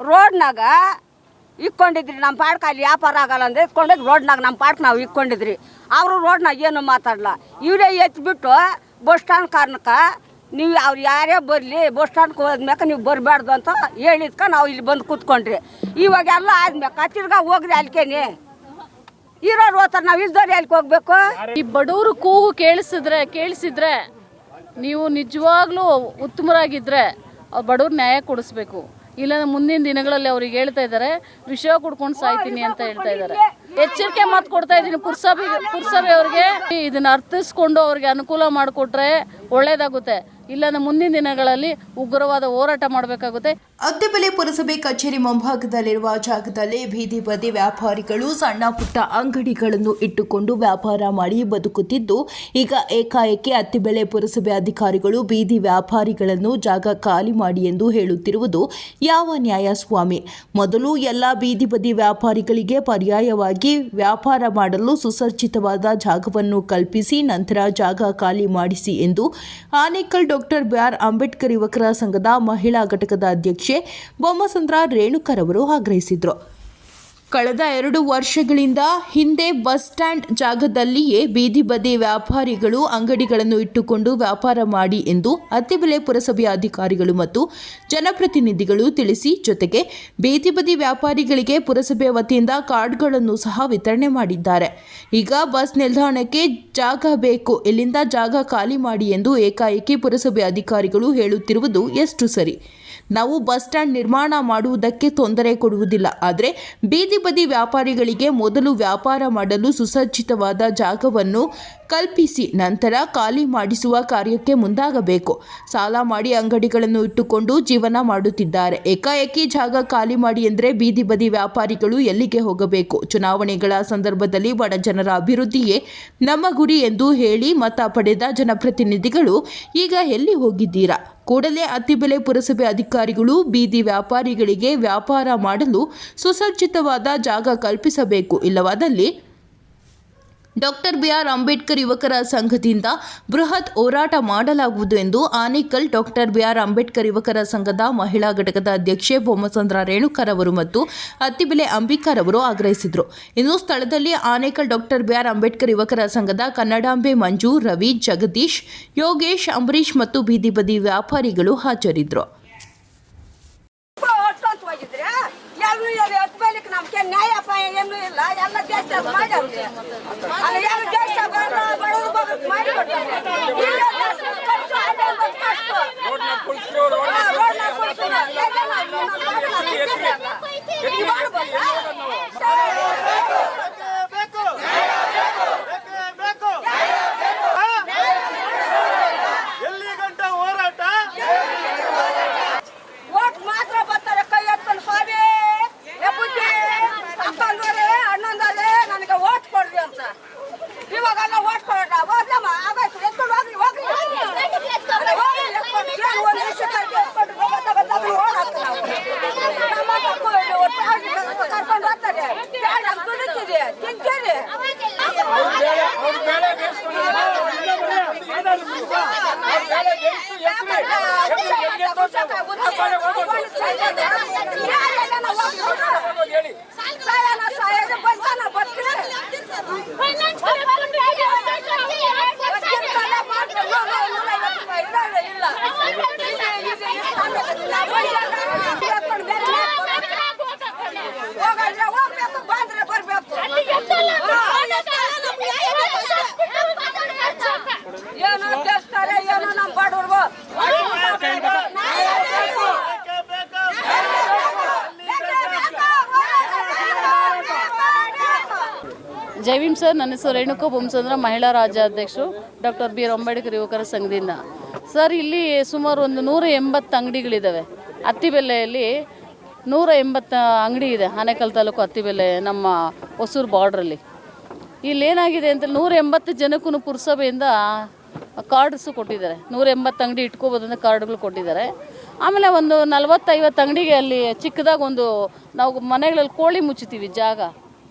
ರೋಡ್ನಾಗ ಇಕ್ಕೊಂಡಿದ್ರಿ ನಮ್ಮ ಪಾಡ್ಕ ಅಲ್ಲಿ ವ್ಯಾಪಾರ ಆಗಲ್ಲ ಅಂದ್ರೆ ಇಟ್ಕೊಂಡಿದ್ದು ರೋಡ್ನಾಗ ನಮ್ಮ ಪಾಡ್ಕ ನಾವು ಇಕ್ಕೊಂಡಿದ್ರಿ. ಅವರು ರೋಡ್ನಾಗ ಏನು ಮಾತಾಡಲ್ಲ ಇವರೇ ಎತ್ಬಿಟ್ಟು ಬಸ್ ಸ್ಟ್ಯಾಂಡ್ ಕಾರಣಕ್ಕೆ ನೀವು ಅವ್ರು ಯಾರೇ ಬರಲಿ, ಬಸ್ ಸ್ಟ್ಯಾಂಡ್ಗೆ ಹೋದ್ಮ್ಯಾಕ ನೀವು ಬರಬಾರ್ದು ಅಂತ ಹೇಳಿದ್ಕ ನಾವು ಇಲ್ಲಿ ಬಂದು ಕೂತ್ಕೊಂಡ್ರಿ. ಇವಾಗ ಎಲ್ಲ ಆದ್ಮ್ಯಾಕ ತಿರ್ಗಾ ಹೋಗ್ರಿ ಅಲ್ಕೇನೆ. ಇರೋರು ಹೋಗ್ತಾರೆ ನಾವು ಇಲ್ದೋರಿ ಎಲ್ಗೆ ಹೋಗ್ಬೇಕು? ಈ ಬಡವರು ಕೂಗು ಕೇಳಿಸಿದ್ರೆ ಕೇಳಿಸಿದ್ರೆ ನೀವು ನಿಜವಾಗ್ಲೂ ಉತ್ತಮರಾಗಿದ್ದರೆ ಬಡವ್ರ ನ್ಯಾಯ ಕೊಡಿಸ್ಬೇಕು. ಇಲ್ಲ ಮುಂದಿನ ದಿನಗಳಲ್ಲಿ ಅವ್ರಿಗೆ ಹೇಳ್ತಾ ಇದ್ದಾರೆ ವಿಷಯ ಕುಡ್ಕೊಂಡು ಸಾಯ್ತೀನಿ ಅಂತ ಹೇಳ್ತಾ ಇದ್ದಾರೆ. ಎಚ್ಚರಿಕೆ ಮಾತು ಕೊಡ್ತಾ ಇದ್ದೀನಿ ಪುರ್ಸಭೆ ಪುರ್ಸಭೆ ಅವ್ರಿಗೆ. ಇದನ್ನ ಅರ್ಥಿಸ್ಕೊಂಡು ಅವ್ರಿಗೆ ಅನುಕೂಲ ಮಾಡಿಕೊಟ್ರೆ ಒಳ್ಳೇದಾಗುತ್ತೆ. ಇಲ್ಲಾಂದ್ರೆ ಮುಂದಿನ ದಿನಗಳಲ್ಲಿ ಉಗ್ರವಾದ ಹೋರಾಟ ಮಾಡಬೇಕಾಗುತ್ತೆ. ಅದ್ದೆಬೆಲೆ ಪುರಸಭೆ ಕಚೇರಿ ಮುಂಭಾಗದಲ್ಲಿರುವ ಜಾಗದಲ್ಲಿ ಬೀದಿ ಬದಿ ವ್ಯಾಪಾರಿಗಳು ಸಣ್ಣ ಪುಟ್ಟ ಅಂಗಡಿಗಳನ್ನು ಇಟ್ಟುಕೊಂಡು ವ್ಯಾಪಾರ ಮಾಡಿ ಬದುಕುತ್ತಿದ್ದು, ಈಗ ಏಕಾಏಕಿ ಅತ್ತಿಬೆಲೆ ಪುರಸಭೆ ಅಧಿಕಾರಿಗಳು ಬೀದಿ ವ್ಯಾಪಾರಿಗಳನ್ನು ಜಾಗ ಖಾಲಿ ಮಾಡಿ ಎಂದು ಹೇಳುತ್ತಿರುವುದು ಯಾವ ನ್ಯಾಯ ಸ್ವಾಮಿ ಮೊದಲು ಎಲ್ಲ ಬೀದಿ ಬದಿ ವ್ಯಾಪಾರಿಗಳಿಗೆ ಪರ್ಯಾಯವಾಗಿ ವ್ಯಾಪಾರ ಮಾಡಲು ಸುಸಜ್ಜಿತವಾದ ಜಾಗವನ್ನು ಕಲ್ಪಿಸಿ, ನಂತರ ಜಾಗ ಖಾಲಿ ಮಾಡಿಸಿ ಎಂದು Anekal doctor B R Ambedkar ಯುವಕರ ಸಂಘದ ಮಹಿಳಾ ಘಟಕದ ಅಧ್ಯಕ್ಷೆ ಬೊಮ್ಮಸಂದ್ರ ರೇಣುಕರ್ ಅವರು ಆಗ್ರಹಿಸಿದರು. ಕಳೆದ ಎರಡು ವರ್ಷಗಳಿಂದ ಹಿಂದೆ ಬಸ್ ಸ್ಟ್ಯಾಂಡ್ ಜಾಗದಲ್ಲಿಯೇ ಬೀದಿ ಬದಿ ವ್ಯಾಪಾರಿಗಳು ಅಂಗಡಿಗಳನ್ನು ಇಟ್ಟುಕೊಂಡು ವ್ಯಾಪಾರ ಮಾಡಿ ಎಂದು ಅತ್ತಿಬೆಲೆ ಪುರಸಭೆಯ ಅಧಿಕಾರಿಗಳು ಮತ್ತು ಜನಪ್ರತಿನಿಧಿಗಳು ತಿಳಿಸಿ, ಜೊತೆಗೆ ಬೀದಿ ಬದಿ ವ್ಯಾಪಾರಿಗಳಿಗೆ ಪುರಸಭೆ ವತಿಯಿಂದ ಕಾರ್ಡ್ಗಳನ್ನು ಸಹ ವಿತರಣೆ ಮಾಡಿದ್ದಾರೆ. ಈಗ ಬಸ್ ನಿಲ್ದಾಣಕ್ಕೆ ಜಾಗ ಬೇಕು, ಇಲ್ಲಿಂದ ಜಾಗ ಖಾಲಿ ಮಾಡಿ ಎಂದು ಏಕಾಏಕಿ ಪುರಸಭೆ ಅಧಿಕಾರಿಗಳು ಹೇಳುತ್ತಿರುವುದು ಎಷ್ಟು ಸರಿ ನಾವು ಬಸ್ ಸ್ಟ್ಯಾಂಡ್ ನಿರ್ಮಾಣ ಮಾಡುವುದಕ್ಕೆ ತೊಂದರೆ ಕೊಡುವುದಿಲ್ಲ. ಆದರೆ ಬೀದಿ ಬದಿ ವ್ಯಾಪಾರಿಗಳಿಗೆ ಮೊದಲು ವ್ಯಾಪಾರ ಮಾಡಲು ಸುಸಜ್ಜಿತವಾದ ಜಾಗವನ್ನು ಕಲ್ಪಿಸಿ, ನಂತರ ಖಾಲಿ ಮಾಡಿಸುವ ಕಾರ್ಯಕ್ಕೆ ಮುಂದಾಗಬೇಕು. ಸಾಲ ಮಾಡಿ ಅಂಗಡಿಗಳನ್ನು ಇಟ್ಟುಕೊಂಡು ಜೀವನ ಮಾಡುತ್ತಿದ್ದಾರೆ. ಏಕಾಏಕಿ ಜಾಗ ಖಾಲಿ ಮಾಡಿ ಎಂದರೆ ಬೀದಿ ಬದಿ ವ್ಯಾಪಾರಿಗಳು ಎಲ್ಲಿಗೆ ಹೋಗಬೇಕು? ಚುನಾವಣೆಗಳ ಸಂದರ್ಭದಲ್ಲಿ ಬಡ ಜನರ ಅಭಿವೃದ್ಧಿಯೇ ನಮ್ಮ ಗುರಿ ಎಂದು ಹೇಳಿ ಮತ ಪಡೆದ ಜನಪ್ರತಿನಿಧಿಗಳು, ಈಗ ಎಲ್ಲಿ ಹೋಗಿದ್ದೀರಾ? ಕೂಡಲೇ ಅತ್ತಿಬೆಲೆ ಪುರಸಭೆ ಅಧಿಕಾರಿಗಳು ಬೀದಿ ವ್ಯಾಪಾರಿಗಳಿಗೆ ವ್ಯಾಪಾರ ಮಾಡಲು ಸುಸಜ್ಜಿತವಾದ ಜಾಗ ಕಲ್ಪಿಸಬೇಕು. ಇಲ್ಲವಾದಲ್ಲಿ ಡಾಕ್ಟರ್ ಬಿಆರ್ ಅಂಬೇಡ್ಕರ್ ಯುವಕರ ಸಂಘದಿಂದ ಬೃಹತ್ ಹೋರಾಟ ಮಾಡಲಾಗುವುದು ಎಂದು ಆನೇಕಲ್ ಡಾಕ್ಟರ್ ಬಿಆರ್ ಅಂಬೇಡ್ಕರ್ ಯುವಕರ ಸಂಘದ ಮಹಿಳಾ ಘಟಕದ ಅಧ್ಯಕ್ಷೆ ಬೊಮ್ಮಸಂದ್ರ ರೇಣುಕರ್ ಅವರು ಮತ್ತು ಅತ್ತಿಬೆಲೆ ಅಂಬಿಕರ್ ಅವರು ಆಗ್ರಹಿಸಿದರು. ಇನ್ನು ಸ್ಥಳದಲ್ಲಿ ಆನೇಕಲ್ ಡಾಕ್ಟರ್ ಬಿಆರ್ ಅಂಬೇಡ್ಕರ್ ಯುವಕರ ಸಂಘದ ಕನ್ನಡಾಂಬೆ ಮಂಜು, ರವಿ, ಜಗದೀಶ್, ಯೋಗೇಶ್ ಅಂಬರೀಶ್ ಮತ್ತು ಬೀದಿ ಬದಿ ವ್ಯಾಪಾರಿಗಳು ಹಾಜರಿದ್ದರು ಹೊಡ್ಕೊಂತ ಹೋಗಿದ್ರೆ ಎಲ್ಲೂ ಇಲ್ಲ ಹತ್ತು ಬೇಲಿಕ್ ನಮ್ಗೆ ನ್ಯಾಯ ಪಾಯ ಏನೂ ಇಲ್ಲ ಎಲ್ಲ ದೇಶ ಮಾಡ್ಯಾವ್ರಿ ಅಲ್ಲಿ ಏನು ದೇಶ ಬಡವರು ಬದುಕು ಮಾಡಿ ಕೊಟ್ಟಾರೆ ಬೇಕು ಬೇಕೇ ಬೇಕು ಎಲ್ಲಿ ಗಂಟ ಹೋರಾಟ ಓಟ್ ಮಾತ್ರ ಬರ್ತಾರೆ ಕೈ ಎತ್ಕೊಂಡು ಸ್ವಾಮಿ ಏ ಬುದ್ಧಿ ಅಕ್ಕಂದವ್ರೆ ಅಣ್ಣಂದವ್ರೆ ನನಗೆ ಓಟ್ ಕೊಡ್ರಿ ಅಂತ ಇವಾಗೆಲ್ಲ ಓಟ್ ಕೊಡೋಣ ಹೋದ್ಲಮ್ಮ ಆಗಾಯ್ತು ಎತ್ಕೊಂಡು ಹೋಗ್ರಿ ಹೋಗ್ರಿ ಅಲ್ಲ, ಹೋಗ್ರಿ, ಎತ್ಕೊಂಡು ಏನು ಒಂದು ನಿಮಿಷಕ್ಕೆ ಎತ್ಕೊಂಡು ಹೋಗೋದ ಬಂದಾಗ ಓಡಾಡ್ತೀವಿ ನಾವು. ನಮ್ಮ ಮಕ್ಕಳು ಒಟ್ಟು ಆಗಿ ಕರ್ಕೊಂಡು ಹೋಗ್ತಾರೆ ಬೇಡ, ದುಡಿತೀರಿ ತಿಂತೀರಿ ಹೋಗ್ಬೇಕು ಬಂದ್ರೆ ಬರ್ಬೇಕು ಏನೋ ದೇಶತಾರೆ ಏನೋ ನಮ್ಮ ಬಡವ್ರು ಬೇಕೇ ಬೇಕು ಜೈ ಭೀಮ್ ಸರ್, ನನ್ನ ಹೆಸರು ರೇಣುಕಾ ಭೂಮಸಂದ್ರ, ಮಹಿಳಾ ರಾಜ್ಯಾಧ್ಯಕ್ಷರು ಡಾಕ್ಟರ್ ಬಿ ಆರ್ ಅಂಬೇಡ್ಕರ್ ಯುವಕರ ಸಂಘದಿಂದ. ಸರ್, ಇಲ್ಲಿ ಸುಮಾರು ಒಂದು ನೂರ ಎಂಬತ್ತು ಅಂಗಡಿಗಳಿದ್ದಾವೆ ಅತ್ತಿಬೆಲೆಯಲ್ಲಿ ನೂರ ಎಂಬತ್ತು ಅಂಗಡಿ ಇದೆ, ಆನೇಕಲ್ ತಾಲೂಕು ಅತ್ತಿಬೆಲೆ, ನಮ್ಮ ಹೊಸೂರು ಬಾರ್ಡ್ರಲ್ಲಿ ಇಲ್ಲಿ ಏನಾಗಿದೆ ಅಂತ ನೂರ ಎಂಬತ್ತು ಜನಕ್ಕೂ ಪುರಸಭೆಯಿಂದ ಕಾರ್ಡ್ಸು ಕೊಟ್ಟಿದ್ದಾರೆ. ನೂರ ಎಂಬತ್ತು ಅಂಗಡಿ ಇಟ್ಕೋಬೋದು ಅಂತ ಕಾರ್ಡ್ಗಳು ಕೊಟ್ಟಿದ್ದಾರೆ. ಆಮೇಲೆ ಒಂದು ನಲ್ವತ್ತೈವತ್ತು ಅಂಗಡಿಗೆ ಅಲ್ಲಿ ಚಿಕ್ಕದಾಗಿ ಒಂದು ನಾವು ಮನೆಗಳಲ್ಲಿ ಕೋಳಿ ಮುಚ್ಚುತ್ತೀವಿ ಜಾಗ.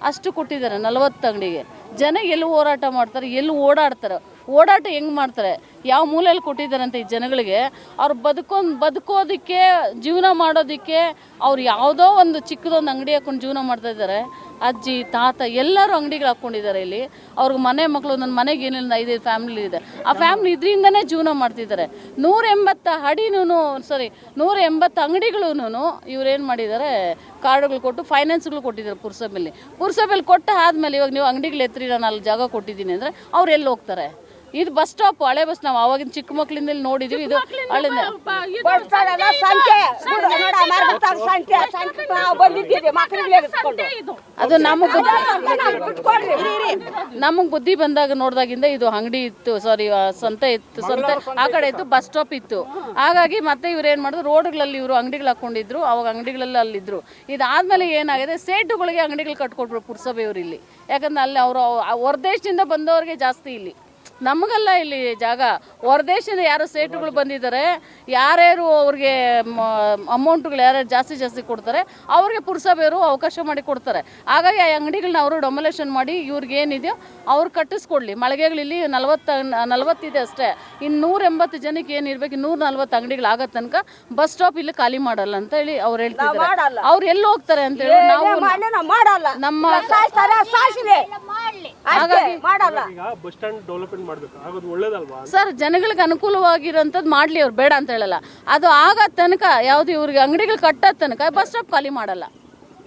ಅಷ್ಟು ಕೊಟ್ಟಿದ್ದಾರೆ, ನಲವತ್ತು ಅಂಗಡಿಗೆ. ಜನ ಎಲ್ಲಿ ಹೋರಾಟ ಮಾಡ್ತಾರೆ, ಎಲ್ಲಿ ಓಡಾಡ್ತಾರೆ. ಓಡಾಟ ಹೆಂಗೆ ಮಾಡ್ತಾರೆ? ಯಾವ ಮೂಲೆಯಲ್ಲಿ ಕೊಟ್ಟಿದ್ದಾರೆ ಅಂತ ಈ ಜನಗಳಿಗೆ? ಅವ್ರು ಬದುಕೊಂಡು, ಬದುಕೋದಕ್ಕೆ, ಜೀವನ ಮಾಡೋದಕ್ಕೆ ಅವ್ರು ಯಾವುದೋ ಒಂದು ಚಿಕ್ಕದೊಂದು ಅಂಗಡಿ ಹಾಕೊಂಡು ಜೀವನ ಮಾಡ್ತಾ ಇದ್ದಾರೆ. ಅಜ್ಜಿ, ತಾತ ಎಲ್ಲರೂ ಅಂಗಡಿಗಳು ಹಾಕ್ಕೊಂಡಿದ್ದಾರೆ ಇಲ್ಲಿ. ಅವ್ರಿಗೆ ಮನೆ ಮಕ್ಕಳು ನನ್ನ ಮನೆಗೆ ಏನಿಲ್ಲ ಐದೈದು ಫ್ಯಾಮಿಲಿ ಇದೆ. ಆ ಫ್ಯಾಮಿಲಿ ಇದರಿಂದನೇ ಜೀವನ ಮಾಡ್ತಿದ್ದಾರೆ. ನೂರ ಎಂಬತ್ತು ಅಡಿನೂ ಸಾರಿ ನೂರ ಎಂಬತ್ತು ಅಂಗಡಿಗಳೂ ಇವ್ರೇನು ಮಾಡಿದ್ದಾರೆ, ಕಾರ್ಡುಗಳು ಕೊಟ್ಟು ಫೈನಾನ್ಸ್ಗಳು ಕೊಟ್ಟಿದ್ದಾರೆ ಪುರಸಭೆಯಲ್ಲಿ. ಪುರಸಭೆಯಲ್ಲಿ ಕೊಟ್ಟ ಆದಮೇಲೆ ಇವಾಗ ನೀವು ಅಂಗಡಿಗಳು ಎತ್ತರಿ, ನಾನು ಅಲ್ಲಿ ಜಾಗ ಕೊಟ್ಟಿದ್ದೀನಿ ಅಂದರೆ ಅವ್ರು ಎಲ್ಲಿ ಹೋಗ್ತಾರೆ? ಇದು ಬಸ್ ಸ್ಟಾಪ್ ಹಳೆ ಬಸ್ ನಾವು ಅವಾಗಿನ ಚಿಕ್ಕ ಮಕ್ಕಳಿಂದ ನೋಡಿದ್ವಿ. ಇದು ಹಳೆಯಿಂದ. ಅದು ನಮಗೆ ನಮಗ್ ನಮಗೆ ಬುದ್ಧಿ ಬಂದಾಗ ನೋಡಿದಾಗಿಂದ ಇದು ಅಂಗಡಿ ಇತ್ತು ಸಾರಿ ಸಂತೆ ಇತ್ತು ಸಂತೆ. ಆ ಕಡೆ ಇತ್ತು ಬಸ್ ಸ್ಟಾಪ್ ಇತ್ತು. ಹಾಗಾಗಿ ಮತ್ತೆ ಇವ್ರು ಏನು ಮಾಡಿದ್ರು ರೋಡ್ಗಳಲ್ಲಿ ಇವರು ಅಂಗಡಿಗಳು ಹಾಕೊಂಡಿದ್ರು ಅವಾಗ ಅಂಗಡಿಗಳಲ್ಲಿ ಅಲ್ಲಿದ್ರು. ಇದಾದ್ಮೇಲೆ ಏನಾಗಿದೆ ಸೇಟುಗಳಿಗೆ ಅಂಗಡಿಗಳು ಕಟ್ಕೊಟ್ರು ಪುರಸಭೆಯವರು ಇಲ್ಲಿ. ಯಾಕಂದ್ರೆ ಅಲ್ಲಿ ಅವರು ಹೊರದೇಶದಿಂದ ಬಂದವ್ರಿಗೆ ಜಾಸ್ತಿ ಇಲ್ಲಿ. ನಮಗಲ್ಲ ಇಲ್ಲಿ ಜಾಗ. ಹೊರದೇಶದ ಯಾರು ಸೇಟುಗಳು ಬಂದಿದ್ದಾರೆ ಯಾರ್ಯಾರು ಅವ್ರಿಗೆ ಅಮೌಂಟ್ಗಳು ಯಾರ್ಯಾರು ಜಾಸ್ತಿ ಜಾಸ್ತಿ ಕೊಡ್ತಾರೆ ಅವ್ರಿಗೆ ಪುರಸಭೆಯವರು ಅವಕಾಶ ಮಾಡಿ ಕೊಡ್ತಾರೆ. ಹಾಗಾಗಿ ಆ ಅಂಗಡಿಗಳನ್ನ ಅವರು ಡೊಮಲೇಷನ್ ಮಾಡಿ ಇವ್ರಿಗೆ ಏನಿದೆಯೋ ಅವ್ರು ಕಟ್ಟಿಸ್ಕೊಡ್ಲಿ. ಮಳಿಗೆಗಳಿಲ್ಲಿ ನಲವತ್ತು ನಲವತ್ತಿದೆ ಅಷ್ಟೇ. ಇನ್ನು ನೂರ ಎಂಬತ್ತು ಜನಕ್ಕೆ ಏನು ಇರ್ಬೇಕು ನೂರ ನಲ್ವತ್ತು ಅಂಗಡಿಗಳು ಆಗೋ ತನಕ ಬಸ್ ಸ್ಟಾಪ್ ಇಲ್ಲಿ ಖಾಲಿ ಮಾಡಲ್ಲ ಅಂತ ಹೇಳಿ ಅವ್ರು ಹೇಳ್ತಿದ್ದಾರೆ. ಅವ್ರು ಎಲ್ಲಿ ಹೋಗ್ತಾರೆ ಅಂತ ಹೇಳಿ ನಾವು ನಮ್ಮ ಹಾಗಾಗಿ ಬಸ್ ಸ್ಟ್ಯಾಂಡ್ ಡೆವಲಪ್ಮೆಂಟ್ ಮಾಡ್ಬೇಕು? ಆಗೋದು ಒಳ್ಳೇದಲ್ವಾ? ಸರ್ ಜನಗಳಿಗೆ ಅನುಕೂಲವಾಗಿರೋಂಥದ್ದು ಮಾಡಲಿ ಅವ್ರು ಬೇಡ ಅಂತ ಹೇಳಲ್ಲ. ಅದು ಆಗೋ ತನಕ ಯಾವುದು ಇವ್ರಿಗೆ ಅಂಗಡಿಗಳು ಕಟ್ಟೋ ತನಕ ಬಸ್ ಸ್ಟಾಪ್ ಖಾಲಿ ಮಾಡಲ್ಲ.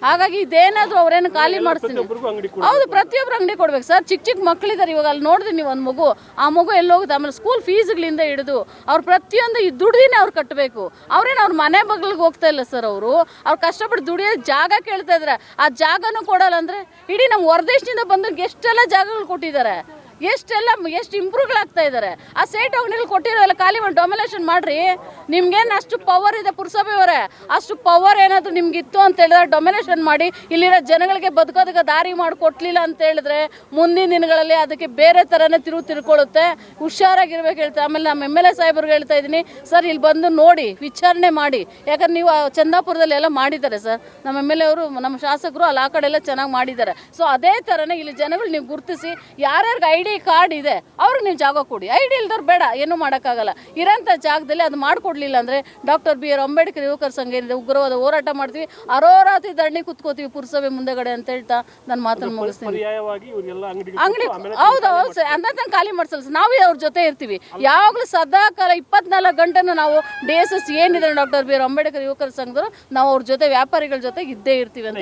ಹಾಗಾಗಿ ಇದೇನಾದರೂ ಅವ್ರೇನು ಖಾಲಿ ಮಾಡಿಸ್ತೀನಿ ಹೌದು ಪ್ರತಿಯೊಬ್ಬರು ಅಂಗಡಿ ಕೊಡ್ಬೇಕು. ಸರ್ ಚಿಕ್ಕ ಚಿಕ್ಕ ಮಕ್ಕಳಿದ್ದಾರೆ ಇವಾಗ ಅಲ್ಲಿ ನೋಡಿದ್ರಿ ನೀವು ಒಂದು ಮಗು ಆ ಮಗು ಎಲ್ಲಿ ಹೋಗುತ್ತೆ? ಆಮೇಲೆ ಸ್ಕೂಲ್ ಫೀಸ್ಗಳಿಂದ ಹಿಡಿದು ಅವ್ರು ಪ್ರತಿಯೊಂದು ಈ ದುಡ್ದಿನೇ ಅವ್ರು ಕಟ್ಟಬೇಕು ಅವ್ರೇನು ಅವ್ರ ಮನೆ ಬಗ್ಲಿಗೆ ಹೋಗ್ತಾ ಇಲ್ಲ ಸರ್ ಅವರು. ಅವ್ರು ಕಷ್ಟಪಟ್ಟು ದುಡಿಯೋ ಜಾಗ ಕೇಳ್ತಾ ಇದ್ದಾರೆ ಆ ಜಾಗನೂ ಕೊಡಲ್ಲ ಅಂದರೆ ಇಡೀ ನಮ್ಮ ಹೊರದೇಶದಿಂದ ಬಂದವ್ರಿಗೆ ಎಷ್ಟೆಲ್ಲ ಜಾಗಗಳು ಕೊಟ್ಟಿದ್ದಾರೆ. ಎಷ್ಟೆಲ್ಲ, ಎಷ್ಟು ಇಂಪ್ರೂವ್ಗಳಾಗ್ತಾ ಇದ್ದಾರೆ ಆ ಸೇಟ್ ಅಂಗಡಿಗಳು ಕೊಟ್ಟಿರೋಲ್ಲ ಖಾಲಿ ಒಂದು ಡೊಮಿನೇಷನ್ ಮಾಡ್ರಿ. ನಿಮ್ಗೇನು ಅಷ್ಟು ಪವರ್ ಇದೆ ಪುರಸಭೆಯವರೇ ಅಷ್ಟು ಪವರ್ ಏನಾದರೂ ನಿಮ್ಗಿತ್ತು ಅಂತ ಹೇಳಿದ್ರೆ ಡೊಮಿನೇಷನ್ ಮಾಡಿ, ಇಲ್ಲಿರೋ ಜನಗಳಿಗೆ ಬದುಕೋದಕ್ಕೆ ದಾರಿ ಮಾಡಿಕೊಟ್ಲಿಲ್ಲ ಅಂತ ಹೇಳಿದ್ರೆ ಮುಂದಿನ ದಿನಗಳಲ್ಲಿ ಅದಕ್ಕೆ ಬೇರೆ ಥರನೇ ತಿರುವು ತಿರ್ಕೊಳ್ಳುತ್ತೆ. ಹುಷಾರಾಗಿರ್ಬೇಕು ಹೇಳ್ತಾರೆ. ಆಮೇಲೆ ನಮ್ಮ ಎಂ ಎಲ್ ಎ ಸಾಹೇಬ್ರಿಗೆ ಹೇಳ್ತಾ ಇದ್ದೀನಿ, ಸರ್, ಇಲ್ಲಿ ಬಂದು ನೋಡಿ, ವಿಚಾರಣೆ ಮಾಡಿ. ಯಾಕಂದ್ರೆ ನೀವು ಚಂದಾಪುರದಲ್ಲಿ ಎಲ್ಲ ಮಾಡಿದ್ದಾರೆ ಸರ್. ನಮ್ಮ ಎಂ ಎಲ್ ಎ ಅವರು, ನಮ್ಮ ಶಾಸಕರು ಅಲ್ಲಿ ಆ ಕಡೆ ಎಲ್ಲ ಚೆನ್ನಾಗಿ ಮಾಡಿದ್ದಾರೆ. ಸೊ ಅದೇ ಥರನೇ ಇಲ್ಲಿ ಜನಗಳು ನೀವು ಗುರುತಿಸಿ, ಯಾರ್ಯಾರಿಗೆ ಐ ಡಿ ಕಾರ್ಡ್ ಇದೆ. ಅವ್ರಿಗೆ ನೀವು ಜಾಗ ಕೊಡಿ. ಐ ಡಿ ಇಲ್ದವ್ರು ಬೇಡ ಏನು ಮಾಡೋಕ್ಕಾಗಲ್ಲ. ಇರೋಂಥ ಜಾಗದಲ್ಲಿ ಅದು ಮಾಡಿಕೊಡ್ಲಿಲ್ಲ ಅಂದರೆ ಡಾಕ್ಟರ್ ಬಿ ಆರ್ ಅಂಬೇಡ್ಕರ್ ಯುವಕರ ಸಂಘ ಏನಿದೆ ಉಗ್ರವಾದ ಹೋರಾಟ ಮಾಡ್ತೀವಿ. ಅರೋರಾತಿ ದಂಡಿ ಕುತ್ಕೋತೀವಿ ಪುರಸಭೆ ಮುಂದೆಗಡೆ ಅಂತ ಹೇಳ್ತಾ ನನ್ನ ಮಾತನ್ನು ಮುಗಿಸ್ತೀನಿ. ಅಂಗಡಿ ಹೌದು ಹೌದು ಸರ್. ಅಂತ ತನ ಖಾಲಿ ಮಾಡಿಸಲ್ಲ ಸರ್. ನಾವೇ ಅವ್ರ ಜೊತೆ ಇರ್ತೀವಿ. ಯಾವಾಗಲೂ ಸದಾ ಕಾಲ ಇಪ್ಪತ್ನಾಲ್ಕು ಗಂಟೆನೂ ನಾವು ಡಿ ಎಸ್ ಎಸ್ ಏನಿದೆ ಡಾಕ್ಟರ್ ಬಿ ಆರ್ ಅಂಬೇಡ್ಕರ್ ಯುವಕರ ಸಂಘದವರು ನಾವು ಅವ್ರ ಜೊತೆ ವ್ಯಾಪಾರಿಗಳ ಜೊತೆ ಇದ್ದೇ ಇರ್ತೀವಿ ಅಂತ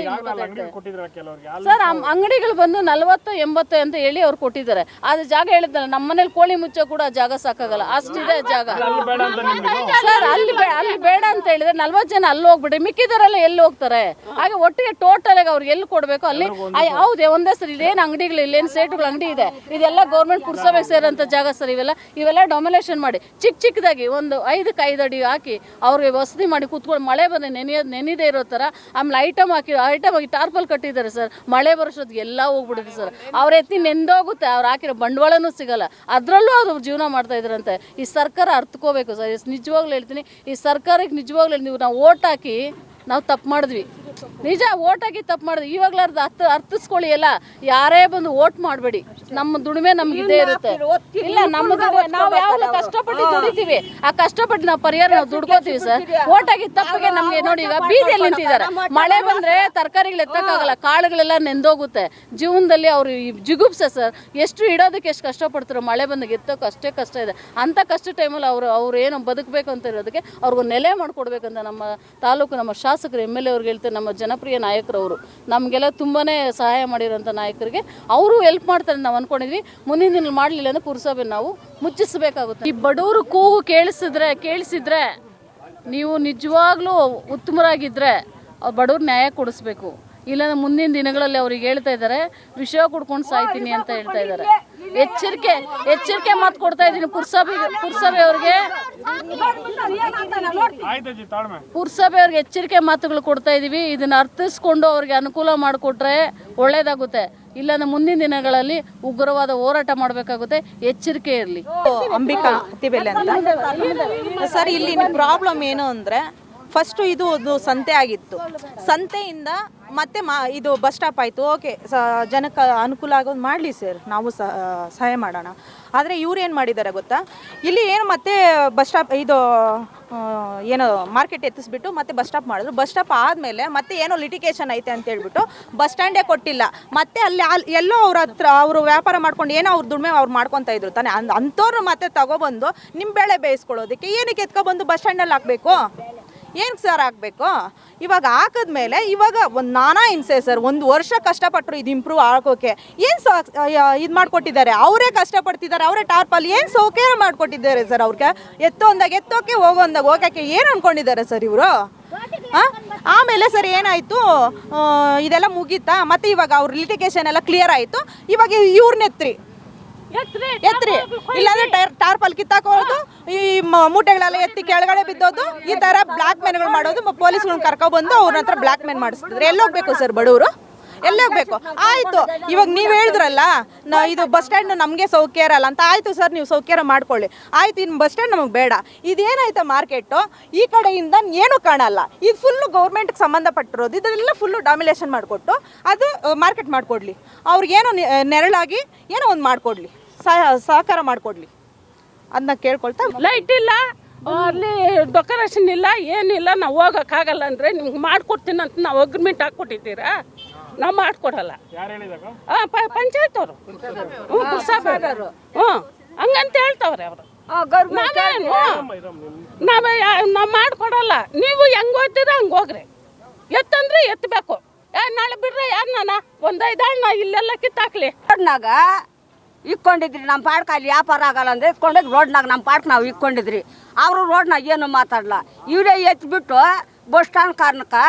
ಸರ್ ಅಂಗಡಿಗಳು ಬಂದು ನಲವತ್ತು ಎಂಬತ್ತು ಅಂತ ಹೇಳಿ ಅವ್ರು ಕೊಟ್ಟಿದ್ದಾರೆ. ಅದು ಜಾಗ ಹೇಳಿದ್ನಲ್ಲ ನಮ್ಮ ಮನೇಲಿ ಕೋಳಿ ಮುಚ್ಚೋ ಕೂಡ ಜಾಗ ಸಾಕಾಗಲ್ಲ. ಅಷ್ಟಿದೆ ಜಾಗ. ಸರ್ ಅಲ್ಲಿ ಅಲ್ಲಿ ಬೇಡ ಅಂತ ಹೇಳಿದ್ರೆ ನಲ್ವತ್ತು ಜನ ಅಲ್ಲಿ ಹೋಗ್ಬಿಡಿ ಮಿಕ್ಕಿದವರೆಲ್ಲ ಎಲ್ಲಿ ಹೋಗ್ತಾರೆ? ಹಾಗೆ ಒಟ್ಟಿಗೆ ಟೋಟಲ್ ಆಗಿ ಅವ್ರಿಗೆ ಎಲ್ಲಿ ಕೊಡಬೇಕು? ಅಲ್ಲಿ ಹೌದೇ ಒಂದೇ ಸರ್. ಇಲ್ಲೇನು ಅಂಗಡಿಗಳು ಇಲ್ಲೇನು ಸೇಟುಗಳ ಅಂಗಡಿ ಇದೆ. ಇದೆಲ್ಲ ಗೌರ್ಮೆಂಟ್ ಪುರಸಭೆಗೆ ಸೇರಂತ ಜಾಗ ಸರ್ ಇವೆಲ್ಲ. ಇವೆಲ್ಲ ಡೊಮಿನೇಷನ್ ಮಾಡಿ. ಚಿಕ್ಕ ಚಿಕ್ಕದಾಗಿ ಒಂದು ಐದಕ್ಕೆ ಐದು ಅಡಿ ಹಾಕಿ ಅವ್ರಿಗೆ ವಸತಿ ಮಾಡಿ ಕೂತ್ಕೊಂಡು ಮಳೆ ಬಂದರೆ ನೆನೆಯ ನೆನೆದೇ ಇರೋ ಥರ ಆಮೇಲೆ ಐಟಮ್ ಹಾಕಿ ಐಟಮ್ ಆಗಿ ಟಾರ್ಪಲ್ ಕಟ್ಟಿದ್ದಾರೆ ಸರ್. ಮಳೆ ಬರೋಷ್ಟೊತ್ತಿಗೆ ಎಲ್ಲ ಹೋಗ್ಬಿಡುತ್ತೆ ಸರ್. ಅವ್ರ ಎತ್ತಿ ನೆಂದೋಗುತ್ತೆ ಅವ್ರು ಹಾಕಿರೋ ಬಂಡವಾಳನೂ ಸಿಗಲ್ಲ. ಅದರಲ್ಲೂ ಅವರು ಜೀವನ ಮಾಡ್ತಾ ಇದ್ರಂತೆ. ಈ ಸರ್ಕಾರ ಅರ್ಥಕೋಬೇಕು ಸರ್, ನಿಜವಾಗ್ಲೂ ಹೇಳ್ತೀನಿ, ಈ ಸರ್ಕಾರಕ್ಕೆ ನಿಜವಾಗ್ಲೂ ನೀವು ನಾವು ಓಟ್ ಹಾಕಿ ನಾವು ತಪ್ಪು ಮಾಡಿದ್ವಿ. ನಿಜ ಓಟ್ ಹಾಕಿ ತಪ್ಪು ಮಾಡಿದ್ವಿ. ಇವಾಗ್ಲಾರ್ದು ಅರ್ಥ ಅರ್ಥಿಸ್ಕೊಳ್ಳಿ ಎಲ್ಲ. ಯಾರೇ ಬಂದು ಓಟ್ ಮಾಡಬೇಡಿ. ನಮ್ಮ ದುಡಿಮೆ ನಮ್ಗೆ ಇದೇ ಇರುತ್ತೆ. ಇಲ್ಲ ನಮ್ಮ ನಾವು ಯಾವಾಗ ಕಷ್ಟಪಟ್ಟು ದುಡಿತೀವಿ. ಆ ಕಷ್ಟಪಟ್ಟು ನಾವು ಪರಿಹಾರ ನಾವು ದುಡ್ಕೋತೀವಿ ಸರ್. ಓಟ್ ಹಾಕಿ ತಪ್ಪಿಗೆ ನಮ್ಗೆ ನೋಡಿ ಈಗ ಬೀದಿಯಲ್ಲಿ ನಿಂತಿದ್ದಾರೆ. ಮಳೆ ಬಂದ್ರೆ ತರಕಾರಿಗಳು ಎತ್ತಕ್ಕಾಗಲ್ಲ. ಕಾಳುಗಳೆಲ್ಲ ನೆಂದೋಗುತ್ತೆ. ಜೀವನದಲ್ಲಿ ಅವರು ಜಿಗುಪ್ಸೆ ಸರ್. ಎಷ್ಟು ಇಡೋದಕ್ಕೆ ಎಷ್ಟು ಕಷ್ಟಪಡ್ತಾರೆ ಮಳೆ ಬಂದಾಗ ಎತ್ತೋಕೆ ಅಷ್ಟೇ ಕಷ್ಟ ಇದೆ. ಅಂತ ಕಷ್ಟ ಟೈಮಲ್ಲಿ ಅವರು ಅವ್ರು ಏನು ಬದುಕಬೇಕು ಅಂತ ಇರೋದಕ್ಕೆ ಅವ್ರಿಗೂ ನೆಲೆ ಮಾಡಿಕೊಡ್ಬೇಕಂತ ನಮ್ಮ ತಾಲೂಕು ನಮ್ಮ ಶಾಸಕರು ಎಂ ಎಲ್ ಎ ಅವ್ರಿಗೆ ಹೇಳ್ತಾರೆ, ನಮ್ಮ ಜನಪ್ರಿಯ ನಾಯಕರು ಅವರು ನಮಗೆಲ್ಲ ತುಂಬಾ ಸಹಾಯ ಮಾಡಿರೋಂಥ ನಾಯಕರಿಗೆ ಅವರು ಹೆಲ್ಪ್ ಮಾಡ್ತಾರೆ ನಾವು ಅಂದ್ಕೊಂಡಿದ್ವಿ ಮುಂದಿನ ದಿನ ಮಾಡಲಿಲ್ಲ ಅಂದರೆ ಪುರಸಭೆ ನಾವು ಮುಚ್ಚಿಸಬೇಕಾಗುತ್ತೆ. ಈ ಬಡವರು ಕೂಗು ಕೇಳಿಸಿದ್ರೆ ಕೇಳಿಸಿದ್ರೆ ನೀವು ನಿಜವಾಗ್ಲೂ ಉತ್ತಮರಾಗಿದ್ದರೆ ಬಡವ್ರ ಬಡವ್ರು ನ್ಯಾಯ ಕೊಡಿಸ್ಬೇಕು. ಇಲ್ಲಾಂದ್ರೆ ಮುಂದಿನ ದಿನಗಳಲ್ಲಿ ಅವ್ರಿಗೆ ಹೇಳ್ತಾ ಇದ್ದಾರೆ, ವಿಷಯ ಕುಡ್ಕೊಂಡು ಸಾಯ್ತೀನಿ ಅಂತ ಹೇಳ್ತಾ ಇದ್ದಾರೆ. ಎಚ್ಚರಿಕೆ ಎಚ್ಚರಿಕೆ ಮಾತು ಕೊಡ್ತಾ ಇದ್ದೀನಿ ಪುರಸಭೆ ಪುರಸಭೆ ಅವ್ರಿಗೆ. ಪುರಸಭೆ ಅವ್ರಿಗೆ ಎಚ್ಚರಿಕೆ ಮಾತುಗಳು ಕೊಡ್ತಾ ಇದೀವಿ. ಇದನ್ನ ಅರ್ಥಿಸ್ಕೊಂಡು ಅವ್ರಿಗೆ ಅನುಕೂಲ ಮಾಡಿಕೊಟ್ರೆ ಒಳ್ಳೇದಾಗುತ್ತೆ. ಇಲ್ಲಾಂದ್ರೆ ಮುಂದಿನ ದಿನಗಳಲ್ಲಿ ಉಗ್ರವಾದ ಹೋರಾಟ ಮಾಡಬೇಕಾಗುತ್ತೆ. ಎಚ್ಚರಿಕೆ ಇರಲಿ. ಅಂಬಿಕಾ ಅಂತ. ಸರ್, ಇಲ್ಲಿ ಪ್ರಾಬ್ಲಮ್ ಏನು ಅಂದರೆ ಫಸ್ಟು ಇದು ಒಂದು ಸಂತೆ ಆಗಿತ್ತು. ಸಂತೆಯಿಂದ ಮತ್ತೆ ಮಾ, ಇದು ಬಸ್ ಸ್ಟಾಪ್ ಆಯಿತು. ಓಕೆ, ಸ, ಜನಕ್ಕೆ ಅನುಕೂಲ ಆಗೋದು ಮಾಡಲಿ ಸರ್, ನಾವು ಸಹ ಸಹಾಯ ಮಾಡೋಣ. ಆದರೆ ಇವ್ರು ಏನು ಮಾಡಿದ್ದಾರೆ ಗೊತ್ತಾ? ಇಲ್ಲಿ ಏನು ಮತ್ತೆ ಬಸ್ ಸ್ಟಾಪ್, ಇದು ಏನು ಮಾರ್ಕೆಟ್ ಎತ್ತಿಸ್ಬಿಟ್ಟು ಮತ್ತೆ ಬಸ್ ಸ್ಟಾಪ್ ಮಾಡಿದ್ರು. ಬಸ್ ಸ್ಟಾಪ್ ಆದಮೇಲೆ ಮತ್ತೆ ಏನೋ ಲಿಟಿಕೇಶನ್ ಐತೆ ಅಂತ ಹೇಳ್ಬಿಟ್ಟು ಬಸ್ ಸ್ಟ್ಯಾಂಡೇ ಕೊಟ್ಟಿಲ್ಲ. ಮತ್ತೆ ಅಲ್ಲಿ ಅಲ್ಲಿ ಎಲ್ಲೋ ಅವ್ರ ಹತ್ರ ಅವರು ವ್ಯಾಪಾರ ಮಾಡ್ಕೊಂಡು ಏನೋ ಅವ್ರ ದುಡಿಮೆ ಅವ್ರು ಮಾಡ್ಕೊತಾ ಇದ್ರು ತಾನೆ. ಅಂದ್ ಅಂಥವ್ರು ಮತ್ತೆ ತಗೊಬಂದು ನಿಮ್ಮ ಬೆಳೆ ಬೇಯಿಸ್ಕೊಳ್ಳೋದಕ್ಕೆ ಏನಕ್ಕೆ ಎತ್ಕೊಬಂದು ಬಸ್ ಸ್ಟ್ಯಾಂಡಲ್ಲಿ ಹಾಕಬೇಕು? ಏನಕ್ಕೆ ಸರ್ ಆಗಬೇಕು? ಇವಾಗ ಹಾಕಿದ್ಮೇಲೆ ಇವಾಗ ಒಂದು ನಾನಾ ಹಿಂಸೆ ಸರ್. ಒಂದು ವರ್ಷ ಕಷ್ಟಪಟ್ಟರು ಇದು ಇಂಪ್ರೂವ್ ಆಗೋಕೆ. ಏನು ಸೊ ಇದು ಮಾಡಿಕೊಟ್ಟಿದ್ದಾರೆ? ಅವರೇ ಕಷ್ಟಪಡ್ತಿದ್ದಾರೆ, ಅವರೇ ಟಾರ್ಪಲ್ಲಿ ಏನು ಸೋಕೆ ಮಾಡಿಕೊಟ್ಟಿದ್ದಾರೆ ಸರ್ ಅವ್ರಿಗೆ? ಎತ್ತೊಂದಾಗ ಎತ್ತೋಕೆ ಹೋಗೋ ಅಂದಾಗ ಹೋಗೋಕೆ ಏನು ಅಂದ್ಕೊಂಡಿದ್ದಾರೆ ಸರ್ ಇವರು? ಹಾಂ ಆಮೇಲೆ ಸರ್ ಏನಾಯಿತು? ಇದೆಲ್ಲ ಮುಗೀತಾ? ಮತ್ತೆ ಇವಾಗ ಅವ್ರ ಲಿಟಿಗೇಷನ್ ಎಲ್ಲ ಕ್ಲಿಯರ್ ಆಯಿತು. ಇವಾಗ ಇವ್ರನ್ನೆತ್ರಿ ಎತ್ರಿ ಇಲ್ಲಾಂದ್ರೆ ಟೈರ್ ಟಾರ್ಪಲ್ ಕಿತ್ತಾಕೋದು ಈ ಮೂಟೆಗಳೆಲ್ಲ ಎತ್ತಿ ಕೆಳಗಡೆ ಬಿದ್ದೋದು ಈ ತರ ಬ್ಲಾಕ್ ಮೆನ್ಗಳು ಮಾಡೋದು ಪೊಲೀಸ್ಗಳನ್ನ ಕರ್ಕೊಬಂದು ಅವ್ರ ಹತ್ರ ಬ್ಲಾಕ್ ಮೆನ್ ಮಾಡಿಸ್ತಿದ್ರು. ಎಲ್ಲೋಗ್ಬೇಕು ಸರ್ ಬಡವರು? ಎಲ್ಲೋಗ್ಬೇಕು ಆಯ್ತು, ಇವಾಗ ನೀವು ಹೇಳಿದ್ರಲ್ಲ ಇದು ಬಸ್ ಸ್ಟ್ಯಾಂಡ್ ನಮಗೆ ಸೌಖ್ಯ ಇರಲ್ಲ ಅಂತ. ಆಯ್ತು ಸರ್, ನೀವು ಸೌಕರ್ಯ ಮಾಡ್ಕೊಳ್ಳಿ. ಆಯ್ತು, ಇನ್ನು ಬಸ್ ಸ್ಟ್ಯಾಂಡ್ ನಮಗೆ ಬೇಡ. ಇದೇನಾಯ್ತು ಮಾರ್ಕೆಟು? ಈ ಕಡೆಯಿಂದ ಏನೂ ಕಾಣಲ್ಲ. ಇದು ಫುಲ್ಲು ಗೌರ್ಮೆಂಟ್ಗೆ ಸಂಬಂಧಪಟ್ಟಿರೋದು, ಇದೆಲ್ಲ ಫುಲ್ಲು ಡಾಮಿನೇಷನ್ ಮಾಡಿಕೊಟ್ಟು ಅದು ಮಾರ್ಕೆಟ್ ಮಾಡಿಕೊಡ್ಲಿ. ಅವ್ರಿಗೇನೋ ನೆರಳಾಗಿ ಏನೋ ಒಂದು ಮಾಡಿಕೊಡ್ಲಿ. ಸಹ, ಸಹಕಾರ ಮಾಡಿಕೊಡ್ಲಿ. ಅದನ್ನ ಕೇಳ್ಕೊಳ್ತಾ ಲೈಟ್ ಇಲ್ಲ. ಅಲ್ಲಿ ಡೆಕೋರೇಷನ್ ಇಲ್ಲ, ಏನಿಲ್ಲ. ನಾವು ಹೋಗೋಕ್ಕಾಗಲ್ಲ ಅಂದರೆ ನಿಮ್ಗೆ ಮಾಡಿಕೊಡ್ತೀನಿ ಅಂತ ನಾವು ಅಗ್ರಿಮೆಂಟ್ ಹಾಕ್ಕೊಟ್ಟಿದ್ದೀರಾ? ನಾವು ಮಾಡ್ಕೊಡಲ್ಲ. ಯಾರು ಹೇಳಿದಾಗ ಆ, ಪ- ಪಂಚಾಯತ್ ಅವರು ಹ್ಞೂ ಪುರಸಭೆಯವರು ಹ್ಞೂ ಹಂಗಂತ ಹೇಳ್ತಾವ್ರೆ ಅವರು. ನಾವೇನು ನಾವೇ ನಾವು ಮಾಡ್ಕೊಡಲ್ಲ. ನೀವು ಹೆಂಗ್ ಓದ್ತೀರ ಹಂಗೆ ಹೋಗ್ರಿ. ಎತ್ತಂದ್ರೆ ಎತ್ತಬೇಕು ಏ ನಾಳೆ ಬಿಡ್ರೆ ಯಾರು ನಾನ ಒಂದು ಐದಾಳು ನಾ ಇಲ್ಲೆಲ್ಲ ಕಿತ್ತಾಕ್ಲಿ. ರೋಡ್ನಾಗ ಇಕ್ಕೊಂಡಿದ್ರಿ. ನಮ್ಮ ಪಾಡ್ಕ ಅಲ್ಲಿ ವ್ಯಾಪಾರ ಆಗಲ್ಲ ಅಂದ್ರೆ ಇಟ್ಕೊಂಡೋಗಿ ರೋಡ್ನಾಗ ನಮ್ಮ ಪಾಡ್ಕ ನಾವು ಇಕ್ಕೊಂಡಿದ್ರಿ. ಅವರು ರೋಡ್ನಾಗ ಏನು ಮಾತಾಡಲ್ಲ ಇವರೇ ಎತ್ಬಿಟ್ಟು ಬಸ್ ಸ್ಟ್ಯಾಂಡ್ ಕಾರಣಕ್ಕೆ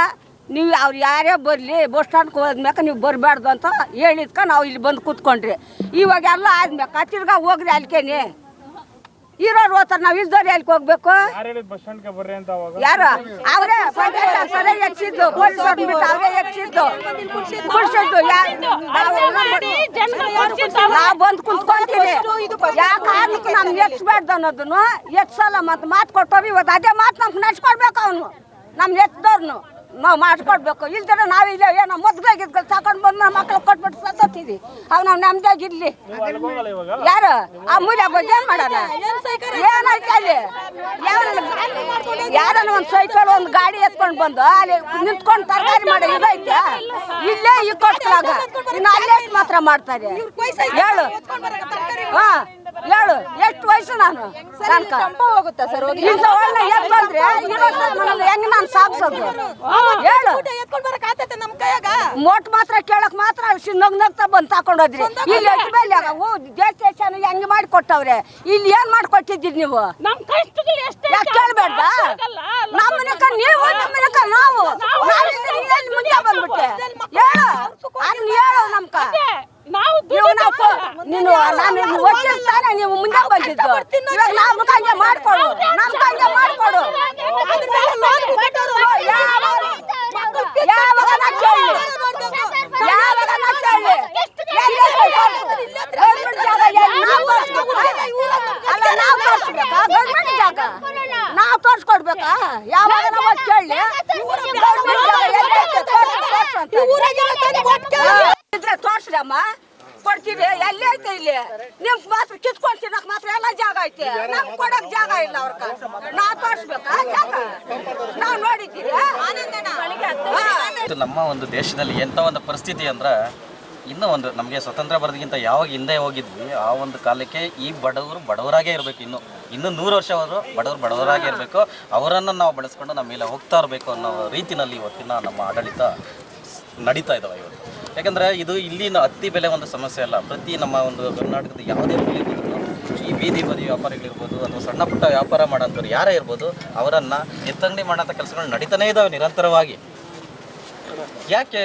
ನೀವು ಅವ್ರು ಯಾರೇ ಬರಲಿ ಬಸ್ ಸ್ಟ್ಯಾಂಡ್ಗೆ ಹೋದ್ಮ್ಯಾಕ ನೀವು ಬರಬಾರ್ದು ಅಂತ ಹೇಳಿದ್ಕ ನಾವು ಇಲ್ಲಿ ಬಂದು ಕೂತ್ಕೊಂಡ್ರಿ. ಇವಾಗ ಎಲ್ಲ ಆದ್ಮ್ಯಾಕ ತಿರ್ಗಾ ಹೋಗ್ರಿ ಅಲ್ಕೇನೆ ಇರೋರು ಹೋಗ್ತಾರೆ ನಾವು ಇಲ್ದವ್ರು ಎಲ್ಲಿ ಹೋಗ್ಬೇಕು? ಯಾರು ಅವರೇ ಪಂಚಾಯತ್ ಸರಿ ಹೆಚ್ಚಿದ್ದು ಪೊಲೀಸ್ ಬಿಟ್ಟು ಅವರೇ ಹೆಚ್ಚಿದ್ದು ಕುಡ್ಸಿದ್ದು ನಾವು ಬಂದು ಕುಂತ್ಕೊಂತೀವಿ. ಯಾವ ಕಾರಣಕ್ಕೂ ನಮ್ಗೆ ಹೆಚ್ಚಬಾರ್ದು ಅನ್ನೋದನ್ನು ಹೆಚ್ಚಲ್ಲ ಮತ್ತೆ ಮಾತು ಕೊಟ್ಟವ್ರು ಇವತ್ತು ಅದೇ ಮಾತು ನಮ್ಗೆ ನಡ್ಸ್ಕೊಡ್ಬೇಕು ಅವನು. ನಮ್ಗೆ ಎತ್ತದವ್ರನ್ನು ಮಾಡಿಸ್ಕೊಡ್ಬೇಕು ಇಲ್ದಿರ ನಾವು ಇಲ್ಲ ಏನೋ ತಕೊಂಡ್ ತಗೊಂಡು ಬಂದು ನಮ್ಮ ಮಕ್ಳು ಕೊಟ್ಬಿಟ್ಟು ಸತ್ತೋತೀವಿ ಅವ್ ನಾವು ನಮ್ದಾಗ ಇರ್ಲಿ. ಯಾರು? ಆ ಮೂಲ ಬಗ್ಗೆ ಏನ್ ಮಾಡೋಣ ಏನಾಯ್ತು ಅಲ್ಲಿ? ಯಾರನ್ನ ಒಂದು ಸೈಕಲ್ ಒಂದು ಗಾಡಿ ಎತ್ಕೊಂಡು ಬಂದು ಅಲ್ಲಿ ನಿಂತ್ಕೊಂಡು ತರಕಾರಿ ಮಾಡೋ ಇದೈತೆ ಇಲ್ಲೇ ಈ ಕೊಟ್ಟಾಗ ಇನ್ನು ಅಲ್ಲೇ ಮಾತ್ರ ಮಾಡ್ತಾರೆ. ಹೇಳು. ಹಾ ಎಷ್ಟು ವಯಸ್ಸು ನಾನು? ಹೋಗುತ್ತಾ ಸರ್? ಹೋಗಿ ಇಂಥ ಒಳ್ಳೆ ಎತ್ ಬಂದ್ರೆ ಮನೇಲಿ ಹೆಂಗ್ ನಾನು ಸಾಗಿಸೋದು ಹೇಳು. ಮೋಟ್ ಮಾತ್ರ ಕೇಳಕ್ ಮಾತ್ರ ನಗ್ ನಗ್ತಾ ಬಂದು ತಕೊಂಡೋದ್ರಿ ಇಲ್ಲಿ ಎಷ್ಟು ಮೇಲೆ ಓ ದೇಶ ಸ್ಟೇಷನ್ ಹೆಂಗ್ ಮಾಡಿ ಕೊಟ್ಟವ್ರೆ ಇಲ್ಲಿ ಏನ್ ಮಾಡ್ಕೊಟ್ಟಿದ್ದೀರಿ ನೀವು? ನಮ್ಮ ಕಷ್ಟಗಳು ಯಾಕೆ ಕೇಳ್ಬೇಡ್ದ ನಮ್ಮ ಮನೆಕ ನೀವು ನಮ್ಮ ಮನೆಕ ನಾವು. ಮುಂದೆ ಬಂದ್ಬಿಟ್ಟೆ. ಹೇಳು. ಹೇಳು ನಮ್ಕ. ನಾವು ನೀನು ನಾನು ವಕೀಲ್ ತಾನೇ ನೀವು ಮುಂದೆ ಬಂದಿದ್ದು. ಇವಾಗ ನಾವು ಹಂಗೆ ಮಾಡ್ಕೊಡು. ನಮ್ ಹಂಗೆ ಮಾಡ್ಕೊಡು. ಯಾವಾಗ ಕೇಳಿ. ಯಾವಾಗ ಕೇಳಿ. ಅಲ್ಲ. ನಾವು ತೋರಿಸ್ಬೇಕಾ ಗೌರ್ಮೆಂಟ್ ಜಾಗ. ನಾವು ತೋರಿಸ್ಕೊಡ್ಬೇಕಾ? ಯಾವಾಗ ನಾವು ಕೇಳಿ? ಗೌರ್ಮೆಂಟ್ ಜಾಗ ಎಲ್ಲಿ ತೋರ್ಸ್ರಮ್ಮ ಕೊಡ್ತೀವಿ. ಎಲ್ಲಿ ಐತೆ ಇಲ್ಲಿ? ನಿಮ್ ಮಾತ್ರ ಕಿತ್ಕೊಂಡ್ ತಿನ್ನಕ್ ಮಾತ್ರ ಎಲ್ಲ ಜಾಗ ಐತೆ. ನಮ್ ಕೊಡಕ್ ಜಾಗ ಇಲ್ಲ ಅವ್ರಕ. ನಾ ತೋರ್ಸ್ಬೇಕಾ? ನಾವ್ ನೋಡಿದ್ದೀವಿ. ನಮ್ಮ ಒಂದು ದೇಶದಲ್ಲಿ ಎಂಥ ಒಂದು ಪರಿಸ್ಥಿತಿ ಅಂದ್ರೆ, ಇನ್ನೂ ಒಂದು ನಮಗೆ ಸ್ವತಂತ್ರ ಬರೋದಕ್ಕಿಂತ ಯಾವಾಗ ಹಿಂದೆ ಹೋಗಿದ್ವಿ, ಆ ಒಂದು ಕಾಲಕ್ಕೆ ಈ ಬಡವರು ಬಡವರಾಗೇ ಇರಬೇಕು ಇನ್ನು. ಇನ್ನು ನೂರು ವರ್ಷ ಅವರು ಬಡವರು ಬಡವರಾಗೇ ಇರಬೇಕು. ಅವರನ್ನು ನಾವು ಬಳಸ್ಕೊಂಡು ನಮ್ಮ ಮೇಲೆ ಹೋಗ್ತಾ ಇರಬೇಕು ಅನ್ನೋ ರೀತಿನಲ್ಲಿ ಇವತ್ತಿನ ನಮ್ಮ ಆಡಳಿತ ನಡೀತಾ ಇದ್ದಾವೆ ಯಾಕಂದರೆ ಇದು ಇಲ್ಲಿನ ಅತ್ತಿ ಬೆಲೆ ಒಂದು ಸಮಸ್ಯೆ ಅಲ್ಲ. ಪ್ರತಿ ನಮ್ಮ ಒಂದು ಕರ್ನಾಟಕದ ಯಾವುದೇ ಬೆಲೆ ಈ ಬೀದಿ ಬದಿ ವ್ಯಾಪಾರಿಗಳಿರ್ಬೋದು ಅಥವಾ ಸಣ್ಣ ಪುಟ್ಟ ವ್ಯಾಪಾರ ಮಾಡೋಂಥವ್ರು ಯಾರೇ ಇರ್ಬೋದು, ಅವರನ್ನು ಎತ್ತಂಗಡಿ ಮಾಡೋಂಥ ಕೆಲಸಗಳು ನಡೀತಾನೇ ಇದ್ದಾವೆ ನಿರಂತರವಾಗಿ. ಯಾಕೆ?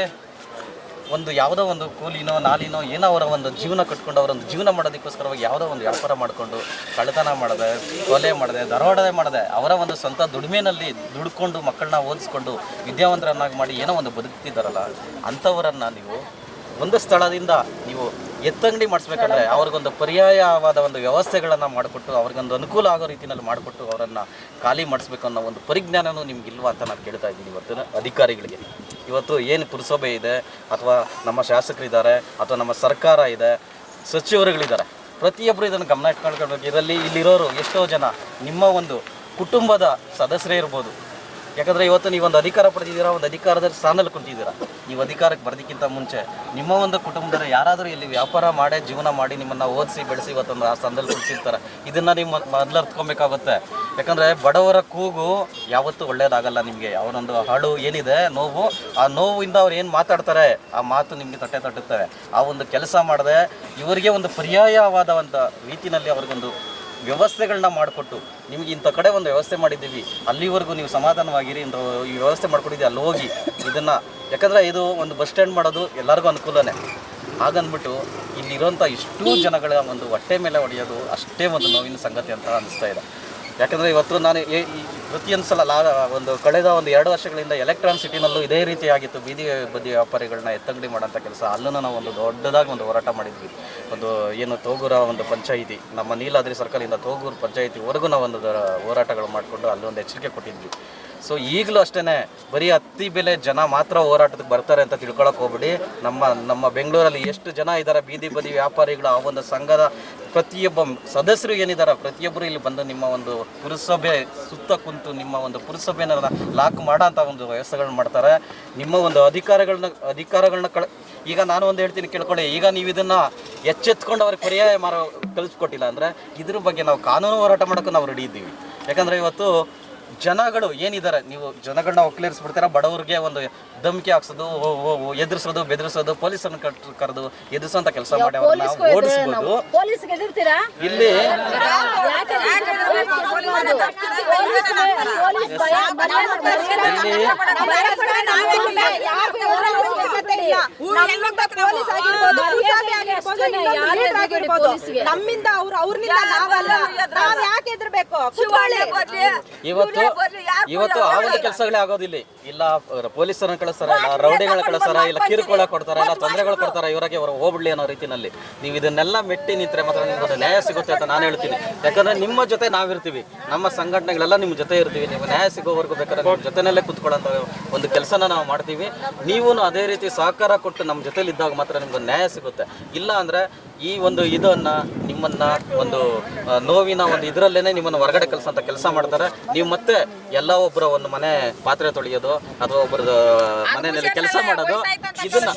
ಒಂದು ಯಾವುದೋ ಒಂದು ಕೂಲಿನೋ, ನಾಲಿನೋ, ಏನೋ ಅವರ ಒಂದು ಜೀವನ ಕಟ್ಕೊಂಡು ಅವರ ಒಂದು ಜೀವನ ಮಾಡೋದಕ್ಕೋಸ್ಕರವಾಗಿ ಯಾವುದೋ ಒಂದು ವ್ಯಾಪಾರ ಮಾಡಿಕೊಂಡು ಕಳ್ಳತನ ಮಾಡಿದೆ, ಕೊಲೆ ಮಾಡಿದೆ, ದರೋಡೆ ಮಾಡಿದೆ, ಅವರ ಒಂದು ಸ್ವಂತ ದುಡಿಮೆನಲ್ಲಿ ದುಡ್ಕೊಂಡು ಮಕ್ಕಳನ್ನ ಓದಿಸ್ಕೊಂಡು ವಿದ್ಯಾವಂತರನ್ನಾಗಿ ಮಾಡಿ ಏನೋ ಒಂದು ಬದುಕ್ತಿದ್ದಾರಲ್ಲ, ಅಂಥವರನ್ನು ನೀವು ಒಂದು ಸ್ಥಳದಿಂದ ನೀವು ಎತ್ತಂಗಡಿ ಮಾಡಿಸ್ಬೇಕಂದ್ರೆ ಅವ್ರಿಗೊಂದು ಪರ್ಯಾಯವಾದ ಒಂದು ವ್ಯವಸ್ಥೆಗಳನ್ನು ಮಾಡಿಕೊಟ್ಟು, ಅವ್ರಿಗೊಂದು ಅನುಕೂಲ ಆಗೋ ರೀತಿಯಲ್ಲಿ ಮಾಡಿಕೊಟ್ಟು ಅವರನ್ನು ಖಾಲಿ ಮಾಡಿಸ್ಬೇಕು ಅನ್ನೋ ಒಂದು ಪರಿಜ್ಞಾನನೂ ನಿಮ್ಗೆ ಇಲ್ವಾ ಅಂತ ನಾನು ಕೇಳ್ತಾ ಇದ್ದೀನಿ ಇವತ್ತಿನ ಅಧಿಕಾರಿಗಳಿಗೆ. ಇವತ್ತು ಏನು ಪುರಸಭೆ ಇದೆ, ಅಥವಾ ನಮ್ಮ ಶಾಸಕರಿದ್ದಾರೆ, ಅಥವಾ ನಮ್ಮ ಸರ್ಕಾರ ಇದೆ, ಸಚಿವರುಗಳಿದ್ದಾರೆ ಪ್ರತಿಯೊಬ್ಬರು ಇದನ್ನು ಗಮನ ಇಟ್ಕೊಂಡು ಇದರಲ್ಲಿ ಇಲ್ಲಿರೋರು ಎಷ್ಟೋ ಜನ ನಿಮ್ಮ ಒಂದು ಕುಟುಂಬದ ಸದಸ್ಯರೇ ಇರ್ಬೋದು ಯಾಕಂದರೆ ಇವತ್ತು ನೀವು ಒಂದು ಅಧಿಕಾರ ಪಡೆದಿದ್ದೀರಾ, ಒಂದು ಅಧಿಕಾರದ ಸ್ಥಾನದಲ್ಲಿ ಕುಂತಿದ್ದೀರಾ? ನೀವು ಅಧಿಕಾರಕ್ಕೆ ಬರೋದಕ್ಕಿಂತ ಮುಂಚೆ ನಿಮ್ಮ ಒಂದು ಕುಟುಂಬದಲ್ಲಿ ಯಾರಾದರೂ ಇಲ್ಲಿ ವ್ಯಾಪಾರ ಮಾಡೇ, ಜೀವನ ಮಾಡಿ ನಿಮ್ಮನ್ನು ಓದಿಸಿ, ಬೆಳೆಸಿ ಇವತ್ತೊಂದು ಆ ಸ್ಥಾನದಲ್ಲಿ ಕುಳಿಸಿರ್ತಾರೆ ಇದನ್ನು ನೀವು ಮೊದಲು ಅರ್ಥಕೊಬೇಕಾಗುತ್ತೆ. ಯಾಕಂದರೆ ಬಡವರ ಕೂಗು ಯಾವತ್ತೂ ಒಳ್ಳೆಯದಾಗಲ್ಲ ನಿಮಗೆ. ಅವರೊಂದು ಹಾಳು ಏನಿದೆ, ನೋವು, ಆ ನೋವಿಂದ ಅವ್ರು ಏನು ಮಾತಾಡ್ತಾರೆ, ಆ ಮಾತು ನಿಮಗೆ ತಟ್ಟೆ ತಟ್ಟುತ್ತವೆ ಆ ಒಂದು ಕೆಲಸ ಮಾಡದೆ, ಇವರಿಗೆ ಒಂದು ಪರ್ಯಾಯವಾದ ಒಂದು ರೀತಿಯಲ್ಲಿ ಅವ್ರಿಗೊಂದು ವ್ಯವಸ್ಥೆಗಳನ್ನ ಮಾಡಿಕೊಟ್ಟು ನಿಮಗೆ ಇಂಥ ಕಡೆ ಒಂದು ವ್ಯವಸ್ಥೆ ಮಾಡಿದ್ದೀವಿ ಅಲ್ಲಿವರೆಗೂ ನೀವು ಸಮಾಧಾನವಾಗಿರಿ ಇಂಥ ಈ ವ್ಯವಸ್ಥೆ ಮಾಡ್ಕೊಂಡಿದ್ದೀವಿ ಅಲ್ಲಿ ಹೋಗಿ ಇದನ್ನು. ಯಾಕಂದರೆ ಇದು ಒಂದು ಬಸ್ ಸ್ಟ್ಯಾಂಡ್ ಮಾಡೋದು ಎಲ್ಲರಿಗೂ ಅನುಕೂಲನೇ. ಹಾಗಂದ್ಬಿಟ್ಟು ಇಲ್ಲಿರೋಂಥ ಇಷ್ಟು ಜನಗಳ ಒಂದು ಹೊಟ್ಟೆ ಮೇಲೆ ಹೊಡೆಯೋದು ಅಷ್ಟೇ ಒಂದು ನೋವಿನ ಸಂಗತಿ ಅಂತ ಅನಿಸ್ತಾ ಇದೆ. ಯಾಕಂದರೆ ಇವತ್ತು ನಾನು ಏ- ಪ್ರತಿಯೊಂದು ಸಲ ಲಾ ಒಂದು ಕಳೆದ ಒಂದು ಎರಡು ವರ್ಷಗಳಿಂದ ಎಲೆಕ್ಟ್ರಾನ್ ಸಿಟಿನಲ್ಲೂ ಇದೇ ರೀತಿಯಾಗಿತ್ತು ಬೀದಿ ಬದಿ ವ್ಯಾಪಾರಿಗಳನ್ನ ಎತ್ತಂಗಡಿ ಮಾಡೋಂಥ ಕೆಲಸ. ಅಲ್ಲೂ ನಾವು ಒಂದು ದೊಡ್ಡದಾಗಿ ಒಂದು ಹೋರಾಟ ಮಾಡಿದ್ವಿ. ಒಂದು ಏನು ತೋಗೂರ ಒಂದು ಪಂಚಾಯಿತಿ, ನಮ್ಮ ನೀಲಾದ್ರಿ ಸರ್ಕಲಿಂದ ತೋಗೂರು ಪಂಚಾಯಿತಿವರೆಗೂ ನಾವು ಒಂದು ಹೋರಾಟಗಳು ಮಾಡಿಕೊಂಡು ಅಲ್ಲೊಂದು ಎಚ್ಚರಿಕೆ ಕೊಟ್ಟಿದ್ವಿ. ಸೊ ಈಗಲೂ ಅಷ್ಟೇ ಬರೀ ಹತ್ತಿ ಬೆಲೆ ಜನ ಮಾತ್ರ ಹೋರಾಟಕ್ಕೆ ಬರ್ತಾರೆ ಅಂತ ತಿಳ್ಕೊಳಕ್ಕೆ ಹೋಗ್ಬಿಡಿ. ನಮ್ಮ ನಮ್ಮ ಬೆಂಗಳೂರಲ್ಲಿ ಎಷ್ಟು ಜನ ಇದ್ದಾರೆ ಬೀದಿ ಬದಿ ವ್ಯಾಪಾರಿಗಳು, ಆ ಒಂದು ಸಂಘದ ಪ್ರತಿಯೊಬ್ಬ ಸದಸ್ಯರು ಏನಿದ್ದಾರೆ ಪ್ರತಿಯೊಬ್ಬರು ಇಲ್ಲಿ ಬಂದು ನಿಮ್ಮ ಒಂದು ಪುರಸಭೆ ಸುತ್ತ ಕುಂತು ನಿಮ್ಮ ಒಂದು ಪುರಸಭೆನ ಲಾಕ್ ಮಾಡೋಂಥ ಒಂದು ವ್ಯವಸ್ಥೆಗಳನ್ನ ಮಾಡ್ತಾರೆ. ನಿಮ್ಮ ಒಂದು ಅಧಿಕಾರಗಳನ್ನ ಅಧಿಕಾರಗಳನ್ನ ಕಳ, ಈಗ ನಾನು ಒಂದು ಹೇಳ್ತೀನಿ ಕೇಳ್ಕೊಳ್ಳಿ, ಈಗ ನೀವು ಇದನ್ನು ಎಚ್ಚೆತ್ಕೊಂಡು ಅವ್ರಿಗೆ ಪರ್ಯಾಯ ಮಾರೋ ಕಲಿಸ್ಕೊಟ್ಟಿಲ್ಲ ಅಂದರೆ ಇದ್ರ ಬಗ್ಗೆ ನಾವು ಕಾನೂನು ಹೋರಾಟ ಮಾಡೋಕ್ಕೆ ನಾವು ರೆಡಿ ಇದ್ದೀವಿ. ಯಾಕಂದರೆ ಇವತ್ತು ಜನಗಳು ಏನಿದ್ದಾರೆ ನೀವು ಜನಗಳನ್ನ ಒಕ್ಕಲೇರಿಸ್ಬಿಡ್ತೀರಾ ಬಡವರಿಗೆ ಒಂದು ಧಮಕಿ ಹಾಕ್ಸೋದು ಎದುರಿಸೋದು ಬೆದರಿಸೋದು ಪೊಲೀಸರನ್ನ ಕಟ್ ಕರೆದು ಎದುರಿಸುವಂತ ಕೆಲಸ ಮಾಡಿ ಅವ್ರನ್ನ ಓಡಿಸ್ಬೋದು. ಇಲ್ಲಿ ನಮ್ಮಿಂದ ಅವ್ರು ನಾವಲ್ಲ ನಾವ್ ಯಾಕೆ ಎದ್ರಬೇಕು ಕುತ್ಕೊಳ್ಳಿ. ಇವತ್ತು ಇವತ್ತು ಆ ಒಂದು ಕೆಲಸಗಳೇ ಆಗೋದಿಲ್ಲ. ಇಲ್ಲ ಪೊಲೀಸರನ್ನ ಕಳಿಸ್ತಾರ ಇಲ್ಲ ರೌಡಿಗಳ ಕಳಿಸ್ತಾರ ಇಲ್ಲ ಕಿರುಕುಳ ಕೊಡ್ತಾರ ಇಲ್ಲ ತೊಂದರೆಗಳು ಕೊಡ್ತಾರ ಇವರಿಗೆ ಇವರು ಹೋಗ್ಬಿಡ್ಲಿ ಅನ್ನೋ ರೀತಿನಲ್ಲಿ ನೀವು ಇದನ್ನೆಲ್ಲ ಮೆಟ್ಟಿ ನಿಂತರೆ ಮಾತ್ರ ನಿಮ್ಗೆ ನ್ಯಾಯ ಸಿಗುತ್ತೆ ಅಂತ ನಾನು ಹೇಳ್ತೀನಿ. ಯಾಕಂದ್ರೆ ನಿಮ್ಮ ಜೊತೆ ನಾವಿರ್ತೀವಿ. ನಮ್ಮ ಸಂಘಟನೆಗಳೆಲ್ಲ ನಿಮ್ಮ ಜೊತೆ ಇರ್ತೀವಿ. ನೀವು ನ್ಯಾಯ ಸಿಗೋವರೆಗೂ ಬೇಕಾದ್ರೆ ನಿಮ್ಮ ಜೊತೆನಲ್ಲೇ ಕುತ್ಕೊಳ್ಳೋಂಥ ಒಂದು ಕೆಲಸನ ನಾವು ಮಾಡ್ತೀವಿ. ನೀವು ಅದೇ ರೀತಿ ಸಹಕಾರ ಕೊಟ್ಟು ನಮ್ಮ ಜೊತೆಲಿ ಇದ್ದಾಗ ಮಾತ್ರ ನಿಮ್ಗೆ ನ್ಯಾಯ ಸಿಗುತ್ತೆ. ಇಲ್ಲ ಅಂದರೆ ಈ ಒಂದು ಇದನ್ನ ನಿಮ್ಮನ್ನ ಒಂದು ನೋವಿನ ಒಂದು ಇದರಲ್ಲೇನೆ ನಿಮ್ಮನ್ನು ಹೊರಗಡೆ ಕೆಲಸ ಅಂತ ಕೆಲಸ ಮಾಡ್ತಾರೆ. ನೀವು ಮತ್ತೆ ಎಲ್ಲ ಒಬ್ಬರ ಒಂದು ಮನೆ ಪಾತ್ರೆ ತೊಳೆಯೋದು ಅಥವಾ ಒಬ್ಬರದ ಮನೆಯಲ್ಲಿ ಕೆಲಸ ಮಾಡೋದು ಇದನ್ನ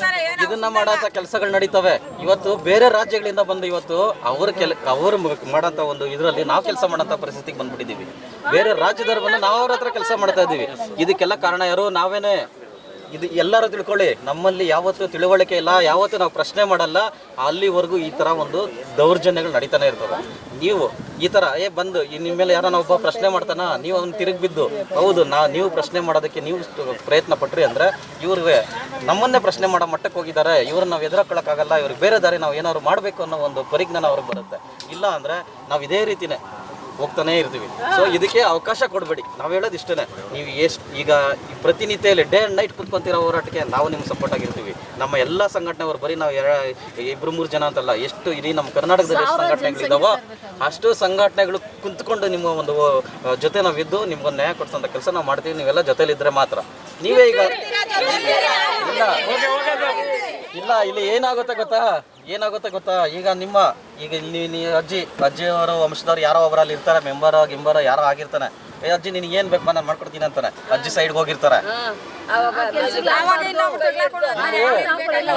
ಇದನ್ನ ಮಾಡಂತ ಕೆಲಸಗಳು ನಡೀತವೆ. ಇವತ್ತು ಬೇರೆ ರಾಜ್ಯಗಳಿಂದ ಬಂದು ಇವತ್ತು ಅವ್ರ ಕೆಲ ಅವರು ಮಾಡೋಂಥ ಒಂದು ಇದರಲ್ಲಿ ನಾವು ಕೆಲಸ ಮಾಡೋಂಥ ಪರಿಸ್ಥಿತಿಗೆ ಬಂದ್ಬಿಟ್ಟಿದ್ದೀವಿ ಬೇರೆ ರಾಜ್ಯದವ್ರ ಬಂದು ನಾವು ಅವ್ರ ಹತ್ರ ಕೆಲಸ ಮಾಡ್ತಾ ಇದ್ದೀವಿ ಇದಕ್ಕೆಲ್ಲ ಕಾರಣ ಯಾರು? ನಾವೇನೇ ಇದು ಎಲ್ಲರೂ ತಿಳ್ಕೊಳ್ಳಿ, ನಮ್ಮಲ್ಲಿ ಯಾವತ್ತೂ ತಿಳುವಳಿಕೆ ಇಲ್ಲ, ಯಾವತ್ತೂ ನಾವು ಪ್ರಶ್ನೆ ಮಾಡಲ್ಲ, ಅಲ್ಲಿವರೆಗೂ ಈ ಥರ ಒಂದು ದೌರ್ಜನ್ಯಗಳು ನಡೀತಾನೆ ಇರ್ತವೆ. ನೀವು ಈ ಥರ ಏ ಬಂದು ನಿಮ್ಮ ಮೇಲೆ ಯಾರನ್ನ ಒಬ್ಬ ಪ್ರಶ್ನೆ ಮಾಡ್ತಾನ, ನೀವು ಅವ್ನು ತಿರುಗಿ ಬಿದ್ದು, ಹೌದು, ನಾ, ನೀವು ಪ್ರಶ್ನೆ ಮಾಡೋದಕ್ಕೆ ನೀವು ಪ್ರಯತ್ನ ಪಟ್ರಿ ಅಂದರೆ, ಇವ್ರಿಗೆ ನಮ್ಮನ್ನೇ ಪ್ರಶ್ನೆ ಮಾಡೋ ಮಟ್ಟಕ್ಕೆ ಹೋಗಿದ್ದಾರೆ, ಇವ್ರನ್ನ ನಾವು ಎದುರಾಕೊಳ್ಳೋಕ್ಕಾಗಲ್ಲ, ಇವ್ರಿಗೆ ಬೇರೆ ದಾರಿ ನಾವು ಏನಾದ್ರು ಮಾಡಬೇಕು ಅನ್ನೋ ಒಂದು ಪರಿಜ್ಞಾನ ಅವ್ರಿಗೆ ಬರುತ್ತೆ. ಇಲ್ಲ ಅಂದರೆ ನಾವು ಇದೇ ರೀತಿನೇ ಹೋಗ್ತಾನೆ ಇರ್ತೀವಿ. ಸೊ ಇದಕ್ಕೆ ಅವಕಾಶ ಕೊಡಬೇಡಿ. ನಾವು ಹೇಳೋದು ಇಷ್ಟೇ ನೀವು ಎಷ್ಟು ಈಗ ಈ ಪ್ರತಿನಿತ್ಯದಲ್ಲಿ ಡೇ ಆ್ಯಂಡ್ ನೈಟ್ ಕುತ್ಕೊಂತಿರೋ ಹೋರಾಟಕ್ಕೆ ನಾವು ನಿಮ್ಗೆ ಸಪೋರ್ಟ್ ಆಗಿರ್ತೀವಿ. ನಮ್ಮ ಎಲ್ಲ ಸಂಘಟನೆಯವರು ಬರೀ ನಾವು ಇಬ್ಬರು ಮೂರು ಜನ ಅಂತಲ್ಲ ಎಷ್ಟು ಇಡೀ ನಮ್ಮ ಕರ್ನಾಟಕದಲ್ಲಿ ಎಷ್ಟು ಸಂಘಟನೆಗಳಿದ್ದಾವೋ ಅಷ್ಟು ಸಂಘಟನೆಗಳು ಕುಂತ್ಕೊಂಡು ನಿಮ್ಮ ಒಂದು ಜೊತೆ ನಾವು ಇದ್ದು ನಿಮ್ಗೊಂದು ನ್ಯಾಯ ಕೊಡ್ಸೋಂಥ ಕೆಲಸ ನಾವು ಮಾಡ್ತೀವಿ. ನೀವೆಲ್ಲ ಜೊತೆಲಿದ್ರೆ ಮಾತ್ರ. ನೀವೇ ಈಗ ಇಲ್ಲ ಇಲ್ಲ ಇಲ್ಲಿ ಏನಾಗುತ್ತೆ ಗೊತ್ತಾ? ಏನಾಗುತ್ತೆ ಗೊತ್ತಾ? ಈಗ ನಿಮ್ಮ ಈಗ ಇಲ್ಲಿ ನೀ ಅಜ್ಜಿ ಅಜ್ಜಿಯವರು ವಂಶದವ್ರು ಯಾರೋ ಒಬ್ಬರಲ್ಲಿ ಇರ್ತಾರೆ ಮೆಂಬರ್ ಗಿಂಬರ್ ಯಾರೋ ಆಗಿರ್ತಾನೆ. ಏ ಅಜ್ಜಿ ನಿನಗೆ ಏನು ಬೇಕು ನಾನು ಮಾಡ್ಕೊಡ್ತೀನಿ ಅಂತಾನೆ. ಅಜ್ಜಿ ಸೈಡ್ ಹೋಗಿರ್ತಾರೆ.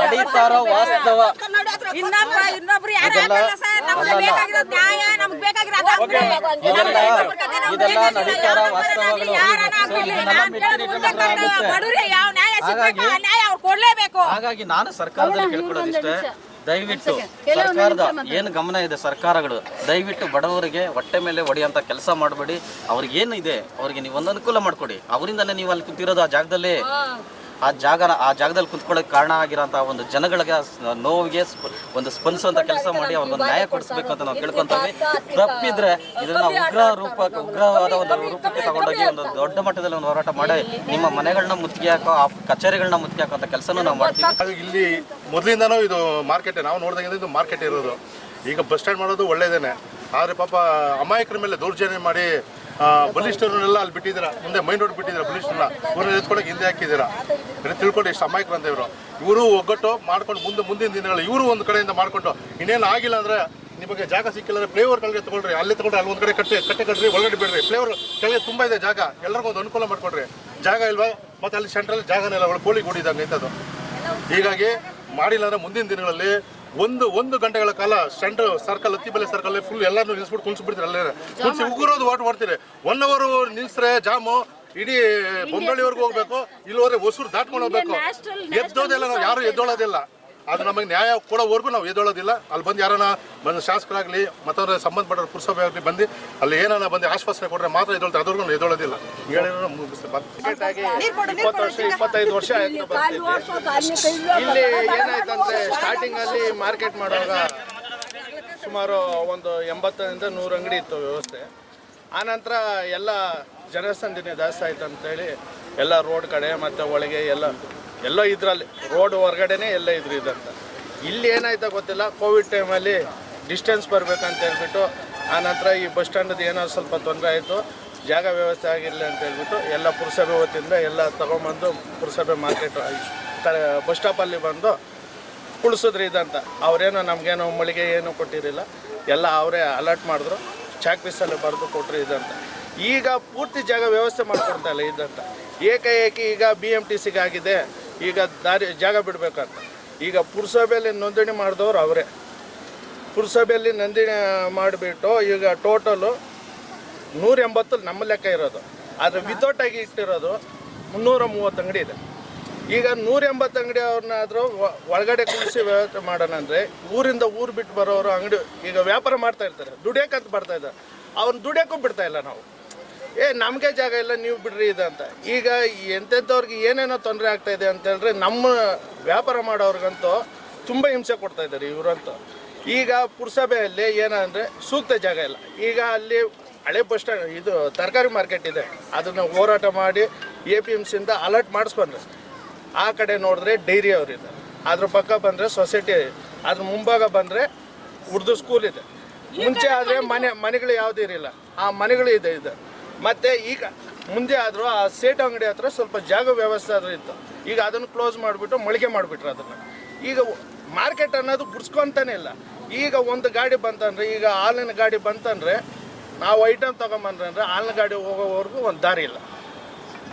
ನಡೀತಾರೋ ವಾಸ್ತವ? ಇದೆಲ್ಲ ಹಾಕಲ್ಲ ಸರ್. ನಮ್ಗೆ ಅಲ್ಲಲ್ಲ. ನ್ಯಾಯ ನಮ್ಗೆ ಬೇಕಾಗಿರೋದು ಅದು ಇದೆಲ್ಲ ಇದೆಲ್ಲ ವಾಸ್ತವಗಳು ಹಾಗಾಗಿ ಹಾಗಾಗಿ ನಾನು ಸರ್ಕಾರದಲ್ಲಿ ಕೇಳ್ಕೊಳ್ಳೋದಿಷ್ಟೇ ದಯವಿಟ್ಟು ಸರ್ಕಾರದ ಏನು ಗಮನ ಇದೆ ಸರ್ಕಾರಗಳು? ದಯವಿಟ್ಟು ಬಡವರಿಗೆ ಹೊಟ್ಟೆ ಮೇಲೆ ಹೊಡೆಯುವಂಥ ಕೆಲಸ ಮಾಡಬೇಡಿ. ಅವ್ರಿಗೆ ಏನು ಇದೆ ಅವ್ರಿಗೆ ನೀವು ಒಂದು ಅನುಕೂಲ ಮಾಡಿಕೊಡಿ. ಅವರಿಂದನೇ ನೀವು ಅಲ್ಲಿ ಕೂತಿರೋದು ಆ ಜಾಗದಲ್ಲಿ. ಆ ಜಾಗನ ಆ ಜಾಗದಲ್ಲಿ ಕುತ್ಕೊಳ್ಳೋಕೆ ಕಾರಣ ಆಗಿರೋಂಥ ಒಂದು ಜನಗಳಿಗೆ ನೋವಿಗೆ ಒಂದು ಸ್ಪಂದಿಸುವಂಥ ಕೆಲಸ ಮಾಡಿ ಅವ್ರಿಗೊಂದು ನ್ಯಾಯ ಕೊಡಿಸ್ಬೇಕು ಅಂತ ನಾವು ಕೇಳ್ಕೊಂತೀವಿ ತಪ್ಪಿದ್ರೆ ಇದನ್ನ ಉಗ್ರ ರೂಪಕ್ಕೆ ಉಗ್ರವಾದ ಒಂದು ರೂಪಕ್ಕೆ ತಗೊಂಡೋಗಿ ಒಂದು ದೊಡ್ಡ ಮಟ್ಟದಲ್ಲಿ ಒಂದು ಹೋರಾಟ ಮಾಡಿ ನಿಮ್ಮ ಮನೆಗಳನ್ನ ಮುತ್ತಿಗೆ ಹಾಕೋ, ಆ ಕಚೇರಿಗಳನ್ನ ಮುತ್ತಿಗೆ ಹಾಕೋ ಅಂತ ಕೆಲಸನೂ ನಾವು ಮಾಡ್ತೀವಿ. ಇಲ್ಲಿ ಮೊದಲಿಂದನೂ ಇದು ಮಾರ್ಕೆಟ್, ನಾವು ನೋಡಿದಾಗ ಇದು ಮಾರ್ಕೆಟ್ ಇರೋದು. ಈಗ ಬಸ್ ಸ್ಟ್ಯಾಂಡ್ ಮಾಡೋದು ಒಳ್ಳೇದೇನೆ. ಆದರೆ ಪಾಪ ಅಮಾಯಕರ ಮೇಲೆ ದೌರ್ಜನ್ಯ ಮಾಡಿ ಬಲಿಷ್ಠರನ್ನೆಲ್ಲ ಅಲ್ಲಿ ಬಿಟ್ಟಿದ್ದೀರಾ? ಮುಂದೆ ಮೈಂಡ್ ರೋಡ್ ಬಿಟ್ಟಿದ್ದೀರಾ ಬಲಿಷ್ಠರನ್ನ? ಇವ್ರನ್ನ ಎತ್ಕೊಳಕ್ಕೆ ಹಿಂದೆ ಹಾಕಿದ್ದೀರಾ? ಇದು ತಿಳ್ಕೊಂಡು ಎಷ್ಟು ಅಮಾಯಕರು ಅಂತ ಇವರು. ಇವರು ಒಗ್ಗಟ್ಟು ಮಾಡ್ಕೊಂಡು ಮುಂದೆ ಮುಂದಿನ ದಿನಗಳು ಇವರು ಒಂದು ಕಡೆಯಿಂದ ಮಾಡ್ಕೊಂಡು, ಇನ್ನೇನು ಆಗಿಲ್ಲ ಅಂದರೆ ನಿಮಗೆ ಜಾಗ ಸಿಕ್ಕಿಲ್ಲ ಅಂದ್ರೆ ಫ್ಲೇವರ್ ಕೆಳಗೆ ತೊಗೊಳ್ರಿ, ಅಲ್ಲಿ ತೊಗೊಂಡ್ರೆ ಅಲ್ಲಿ ಒಂದು ಕಡೆ ಕಟ್ಟೆ ಕಟ್ಟೆ ಕಟ್ಟ್ರಿ ಒಳಗಡೆ ಬಿಡ್ರಿ. ಫ್ಲೇವರ್ ಕೆಳಗೆ ತುಂಬ ಇದೆ ಜಾಗ ಎಲ್ಲರಿಗೂ ಒಂದು ಅನುಕೂಲ ಮಾಡಿಕೊಡ್ರಿ. ಜಾಗ ಇಲ್ವಾ? ಮತ್ತೆ ಅಲ್ಲಿ ಸೆಂಟ್ರಲ್ಲಿ ಜಾಗನೇ ಇಲ್ಲ ಒಳಗೆ ಕೋಳಿ ಗುಡಿದಂಗೆ ಐತದು ಹೀಗಾಗಿ ಮಾಡಿಲ್ಲ ಅಂದ್ರೆ ಮುಂದಿನ ದಿನಗಳಲ್ಲಿ ಒಂದು ಒಂದು ಗಂಟೆಗಳ ಕಾಲ centre circle Hattibele circle full ಎಲ್ಲಾನು ನಿಲ್ಸ್ಬಿಟ್ಟು ಕುಣಿಸ್ಬಿಡ್ತೀರಿ ಅಲ್ಲೇ ಕುಣಿಸಿ ಉಗುರೋದು ವಾಟ್ ಮಾಡ್ತೀರಿ. ಒನ್ ಅವರ್ ನಿಲ್ಸ್ರೆ ಜಾಮು ಇಡೀ ಬೊಂಬಳಿವರೆಗೂ ಹೋಗ್ಬೇಕು ಇಲ್ಲಿವರೆ ಹೊಸೂರು ದಾಟ್ಕೊಂಡು ಹೋಗ್ಬೇಕು. ಎದ್ದೋದಿಲ್ಲ ನಾವು ಯಾರು ಎದ್ದೋಳೋದಿಲ್ಲ. ಅದು ನಮಗೆ ನ್ಯಾಯ ಕೊಡೋವರೆಗೂ ನಾವು ಎದ್ದೇಳೋದಿಲ್ಲ. ಅಲ್ಲಿ ಬಂದು ಯಾರನ್ನ ಬಂದು ಶಾಸಕರಾಗಲಿ ಮತ್ತವ್ರ ಸಂಬಂಧಪಟ್ಟ ಪುರಸಭೆ ಆಗಲಿ ಬಂದು ಅಲ್ಲಿ ಏನಾರ ಬಂದು ಆಶ್ವಾಸನೆ ಕೊಟ್ಟರೆ ಮಾತ್ರ ಎದ್ದೊಳ್ತಾರೆ. ಅದ್ರಿಗೂ ನಾವು ಎದ್ದೇಳೋದಿಲ್ಲ. ಮುಗಿಸ್ತಾರೆ ಇಪ್ಪತ್ತು ವರ್ಷ ಇಪ್ಪತ್ತೈದು ವರ್ಷ ಆಯ್ತು ಇಲ್ಲಿ ಏನಾಯ್ತಂದ್ರೆ ಸ್ಟಾರ್ಟಿಂಗ್ ಅಲ್ಲಿ ಮಾರ್ಕೆಟ್ ಮಾಡುವಾಗ ಸುಮಾರು ಒಂದು ಎಂಬತ್ತರಿಂದ ನೂರು ಅಂಗಡಿ ಇತ್ತು ವ್ಯವಸ್ಥೆ. ಆನಂತರ ಎಲ್ಲ ದಿನ ಜಾಸ್ತಿ ಆಯ್ತು ಅಂತೇಳಿ ಎಲ್ಲ ರೋಡ್ ಕಡೆ ಮತ್ತು ಒಳಗೆ ಎಲ್ಲ ಎಲ್ಲೋ ಇದರಲ್ಲಿ ರೋಡ್ ಹೊರಗಡೆನೆ ಎಲ್ಲ ಇದ್ರು ಇದಂತ ಇಲ್ಲಿ ಏನಾಯ್ತಾ ಗೊತ್ತಿಲ್ಲ, ಕೋವಿಡ್ ಟೈಮಲ್ಲಿ ಡಿಸ್ಟೆನ್ಸ್ ಬರಬೇಕಂತ ಹೇಳ್ಬಿಟ್ಟು ಆನಂತರ ಈ ಬಸ್ ಸ್ಟ್ಯಾಂಡದ್ದು ಏನೋ ಸ್ವಲ್ಪ ತೊಂದರೆ ಆಯಿತು, ಜಾಗ ವ್ಯವಸ್ಥೆ ಆಗಿರಲಿ ಅಂತ ಹೇಳ್ಬಿಟ್ಟು, ಎಲ್ಲ ಪುರಸಭೆ ವತಿಯಿಂದ ಎಲ್ಲ ತಗೊಂಬಂದು ಪುರಸಭೆ ಮಾರ್ಕೆಟ್ ಬಸ್ ಸ್ಟಾಪಲ್ಲಿ ಬಂದು ಕುಳಿಸಿದ್ರಿ ಇದಂತ. ಅವರೇನೋ ನಮಗೇನೋ ಮಳಿಗೆ ಏನೂ ಕೊಟ್ಟಿರಲಿಲ್ಲ. ಎಲ್ಲ ಅವರೇ ಅಲರ್ಟ್ ಮಾಡಿದ್ರು, ಚಾಕ್ ಪೀಸಲ್ಲಿ ಬರೆದು ಕೊಟ್ಟರು ಇದಂತ. ಈಗ ಪೂರ್ತಿ ಜಾಗ ವ್ಯವಸ್ಥೆ ಮಾಡಿಕೊಡ್ತಾ ಇಲ್ಲ ಇದಂತ. ಏಕಾಏಕಿ ಈಗ ಬಿ ಎಂ ಟಿ ಸಿಗಾಗಿದೆ ಈಗ ದಾರಿ, ಜಾಗ ಬಿಡಬೇಕಂತ. ಈಗ ಪುರಸಭೆಯಲ್ಲಿ ನೋಂದಣಿ ಮಾಡಿದವರು ಅವರೇ. ಪುರಸಭೆಯಲ್ಲಿ ನೋಂದಣಿ ಮಾಡಿಬಿಟ್ಟು ಈಗ ಟೋಟಲು ನೂರ ಎಂಬತ್ತು ನಮ್ಮ ಲೆಕ್ಕ ಇರೋದು. ಆದರೆ ವಿತೌಟ್ ಆಗಿ ಇಟ್ಟಿರೋದು ಮುನ್ನೂರ ಮೂವತ್ತು ಅಂಗಡಿ ಇದೆ. ಈಗ ನೂರ ಎಂಬತ್ತು ಅಂಗಡಿ ಅವ್ರನ್ನಾದರೂ ಒಳಗಡೆ ಕುಳಿಸಿ ವ್ಯವಸ್ಥೆ ಮಾಡೋಣ ಅಂದರೆ ಊರಿಂದ ಊರು ಬಿಟ್ಟು ಬರೋರು ಅಂಗಡಿ ಈಗ ವ್ಯಾಪಾರ ಮಾಡ್ತಾ ಇರ್ತಾರೆ. ದುಡಿಯೋಕ್ಕಂತ ಬರ್ತಾ ಇದ್ದಾರೆ. ಅವ್ರನ್ನ ದುಡಿಯೋಕ್ಕೂ ಬಿಡ್ತಾ ಇಲ್ಲ ನಾವು. ಏ ನಮಗೆ ಜಾಗ ಇಲ್ಲ ನೀವು ಬಿಡ್ರಿ ಅಂತ. ಈಗ ಎಂತೆಂಥವ್ರಿಗೆ ಏನೇನೋ ತೊಂದರೆ ಆಗ್ತಾ ಇದೆ ಅಂತ ಹೇಳಿದ್ರೆ ನಮ್ಮ ವ್ಯಾಪಾರ ಮಾಡೋರ್ಗಂತೂ ತುಂಬ ಹಿಂಸೆ ಕೊಡ್ತಾ ಇದ್ದಾರೆ ಇವರಂತೂ. ಈಗ ಪುರಸಭೆಯಲ್ಲಿ ಏನಂದರೆ ಸೂಕ್ತ ಜಾಗ ಇಲ್ಲ. ಈಗ ಅಲ್ಲಿ ಹಳೆ ಬಸ್ ಸ್ಟ್ಯಾಂಡ್ ಇದು ತರಕಾರಿ ಮಾರ್ಕೆಟ್ ಇದೆ. ಅದನ್ನು ಹೋರಾಟ ಮಾಡಿ ಎ ಪಿ ಎಂ ಸಿಯಿಂದ ಅಲರ್ಟ್ ಮಾಡಿಸ್ಬಂದ್ರೆ ಆ ಕಡೆ ನೋಡಿದ್ರೆ ಡೈರಿ ಇದೆ ಅದ್ರ ಪಕ್ಕ ಬಂದರೆ ಸೊಸೈಟಿ ಅದ್ರ ಮುಂಭಾಗ ಬಂದರೆ ಉರ್ದು ಸ್ಕೂಲ್ ಇದೆ. ಮುಂಚೆ ಆದರೆ ಮನೆ ಮನೆಗಳು ಯಾವುದೂ ಇರಲಿಲ್ಲ. ಆ ಮನೆಗಳು ಇದೆ ಇದೆ. ಮತ್ತು ಈಗ ಮುಂದೆ ಆದರೂ ಆ ಸೇಟ್ ಅಂಗಡಿ ಹತ್ರ ಸ್ವಲ್ಪ ಜಾಗ ವ್ಯವಸ್ಥೆ ಆದರೂ ಇತ್ತು. ಈಗ ಅದನ್ನು ಕ್ಲೋಸ್ ಮಾಡಿಬಿಟ್ಟು ಮಳಿಗೆ ಮಾಡಿಬಿಟ್ರೆ ಅದನ್ನು. ಈಗ ಮಾರ್ಕೆಟ್ ಅನ್ನೋದು ಗುಡ್ಸ್ಕೊಂತಾನೆ ಇಲ್ಲ. ಈಗ ಒಂದು ಗಾಡಿ ಬಂತಂದ್ರೆ, ಈಗ ಹಾಲಿನ ಗಾಡಿ ಬಂತಂದ್ರೆ, ನಾವು ಐಟಮ್ ತೊಗೊಂಬಂದ್ರೆ ಅಂದರೆ ಹಾಲಿನ ಗಾಡಿ ಹೋಗೋವರೆಗೂ ಒಂದು ದಾರಿ ಇಲ್ಲ.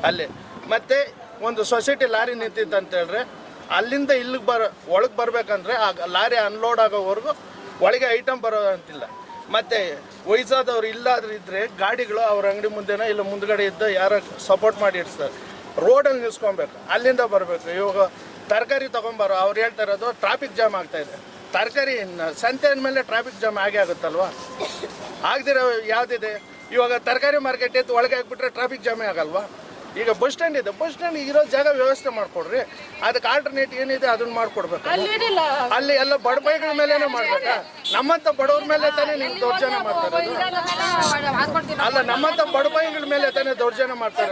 ಅಲ್ಲಿ. ಮತ್ತೆ ಒಂದು ಸೊಸೈಟಿ ಲಾರಿ ನಿಂತಿತ್ತು ಅಂತ ಹೇಳಿದ್ರೆ, ಅಲ್ಲಿಂದ ಇಲ್ಲಿಗೆ ಬರ, ಒಳಗೆ ಬರಬೇಕಂದ್ರೆ ಆ ಲಾರಿ ಅನ್ಲೋಡ್ ಆಗೋವರೆಗೂ ಒಳಗೆ ಐಟಮ್ ಬರೋದಂತಿಲ್ಲ. ಮತ್ತೆ ವಯಸ್ಸಾದವ್ರು ಇಲ್ಲಾದ್ರೂ ಇದ್ರೆ ಗಾಡಿಗಳು ಅವ್ರ ಅಂಗಡಿ ಮುಂದೆನೋ ಇಲ್ಲ ಮುಂದ್ಗಡೆ ಇದ್ದ ಯಾರೋ ಸಪೋರ್ಟ್ ಮಾಡಿ ಇಡ್ತಾರೆ ರೋಡಲ್ಲಿ ನಿಲ್ಸ್ಕೊಬೇಕು. ಅಲ್ಲಿಂದ ಬರಬೇಕು. ಇವಾಗ ತರಕಾರಿ ತೊಗೊಂಬರೋ, ಅವ್ರು ಹೇಳ್ತಾ ಇರೋದು ಟ್ರಾಫಿಕ್ ಜಾಮ್ ಆಗ್ತಾ ಇದೆ. ತರಕಾರಿ ಸಂತೆ ಅಂದಮೇಲೆ ಟ್ರಾಫಿಕ್ ಜಾಮ್ ಆಗೇ ಆಗುತ್ತಲ್ವಾ? ಆಗದಿರೋ ಯಾವುದಿದೆ? ಇವಾಗ ತರಕಾರಿ ಮಾರ್ಕೆಟ್ ಇತ್ತು ಒಳಗೆ ಹಾಕ್ಬಿಟ್ರೆ ಟ್ರಾಫಿಕ್ ಜಾಮೇ ಆಗಲ್ವಾ? ಈಗ ಬಸ್ ಸ್ಟ್ಯಾಂಡ್ ಇದೆ. ಬಸ್ ಸ್ಟ್ಯಾಂಡ್ ಇರೋ ಜಾಗ ವ್ಯವಸ್ಥೆ ಮಾಡ್ಕೊಡ್ರಿ. ಅದಕ್ಕೆ ಆಲ್ಟರ್ನೇಟ್ ಏನಿದೆ ಅದನ್ನ ಮಾಡ್ಕೊಡ್ಬೇಕು. ಅಲ್ಲಿ ಎಲ್ಲ ಬಡಬೈಗಳ ಮೇಲೆ ಮಾಡ್ಬೇಕಾ? ನಮ್ಮಂತ ಬಡವ್ರ ಮೇಲೆ ತಾನೇ ನೀವು ದೌರ್ಜನ್ಯ ಮಾಡ್ತಾರೆ ಅಲ್ಲ ನಮ್ಮಂತ ಬಡಬೈಗಳ ಮೇಲೆ ತಾನೇ ದೌರ್ಜನ್ಯ ಮಾಡ್ತಾರೆ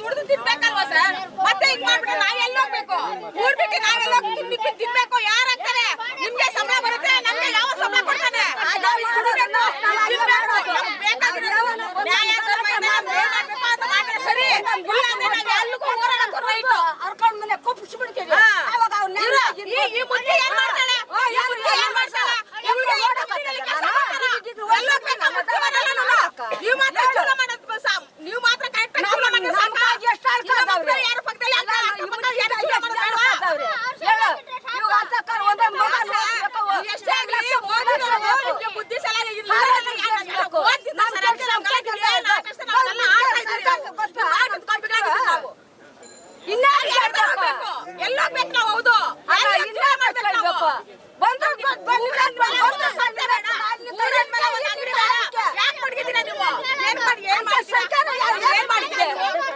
ದುಡ್ದು ತಿನ್ಬೇಕಲ್ವಾ ಸರ್? ಮತ್ತೆ ಹಿಂಗ್ ಮಾಡ್ಬಿಟ್ರೆ ನಾವ್ ಎಲ್ಲಿ ಹೋಗ್ಬೇಕು? ಊರ್ ಬಿಟ್ಟು ನಾವೆಲ್ಲ ತಿನ್ಬೇಕು ತಿನ್ಬೇಕು? ಯಾರ ಹಾಕ್ತಾರೆ ನಿಮ್ಗೆ ಸಂಬಳ ಬರುತ್ತೆ ನಮ್ಗೆ ಯಾವ ಸಂಬಳ ಕೊಡ್ತಾನೆ ನಾವ್ ಇಲ್ಲಿ ದುಡಿಬೇಕು, ಇಲ್ಲಿ ತಿನ್ಬೇಕು, ನಮ್ಗ್ ಬೇಕಾಗಿರೋದು ನ್ಯಾಯ ಧರ್ಮ ಇದೆ, ನಾವ್ ಏನ್ ಮಾಡ್ಬೇಕು ಅಂತ ಮಾಡಿದ್ರೆ ಸರಿ ಇಲ್ಲ ಅಂದ್ರೆ ನಾವ್ ಎಲ್ಲಿಗೂ ಹೋರಾಡಕ್ಕೂ ರೈಟು. ಹಾ. ಇವ್ರು, ಈ ಈ ಮುದ್ದೆ ಏನ್ ಮಾಡ್ತಾಳೆ ಈ ಮುದ್ದೆ ಏನ್ ಮಾಡ್ತಾಳೆ ಇವ್ರಿಗೆ ಓಡೋಕ್ಕಾಗಲ್ಲ. ಎಲ್ಲ ಬೇಕಾ? ಮತ್ತೆ ಮನೆಯಲ್ಲ ನಾನು. ನೀವು ಮಾತ್ರ ಜೀವನ ಮಾಡೋದು ಸಾ- ನೀವು ಮಾತ್ರ ಕರೆಕ್ಟ್ ಆಗಿ ಜೀವನ ಮಾಡಿದ್ರೆ ಸಾಕಾ? ಇಲ್ಲ ಮಕ್ಳು ಯಾರು ಪಕ್ಕದಲ್ಲಿ ಆಗ್ತಾರೆ? ಅಕ್ಕ ಪಕ್ಕದಲ್ಲಿ ಯಾರು ಜೀವನ ಮಾಡ್ತಾರಲ್ವಾ? ನೀವು ಎಷ್ಟೇ ಆಗ್ಲಿ ಓದಿರೋರು ನಿಮ್ಗೆ ಬುದ್ಧಿ ಸಲಹೆ ಇಲ್ಲ. ಓದ್ತಿದ್ದ ಸರ್, ಅದಕ್ಕೆ ನಮ್ಗೆ ಆಗಿಲ್ಲ. ನಾಲ್ಕು ವರ್ಷ ನಾವೆಲ್ಲ ಆಡ್ತಾ ಇದ್ದೀವಿ. ಮಾಡಿ ಕುತ್ಕೊಂಡ್ಬಿಟ್ಟಿದ್ದೀವಿ ನಾವು. ಯಾರ್ ಯಾರ್ ತಗೋಬೇಕು? ಎಲ್ಲೋ ಬೇಕು ನಾವು ಹೌದು ಯಾರ್ ಯಾರ್ ಜೀವನ ಮಾಡ್ಬೇಕು ನಾವು? ಯಾವ್ದು ಸಾಧ್ಯ ಬೇಡ. ಊರಿನ ಮೇಲೆ ಒಂದು ಅಂಗಡಿ ಬೇಡ. ಯಾಕ್ ಮಡ್ಗಿದ್ದೀರಾ ನೀವು? ಏನ್ ಮಾಡಿ- ಏನ್ ಮಾಡ್ತೀರಾ? ಏನ್ ಮಾಡಿದ್ದೀರಾ?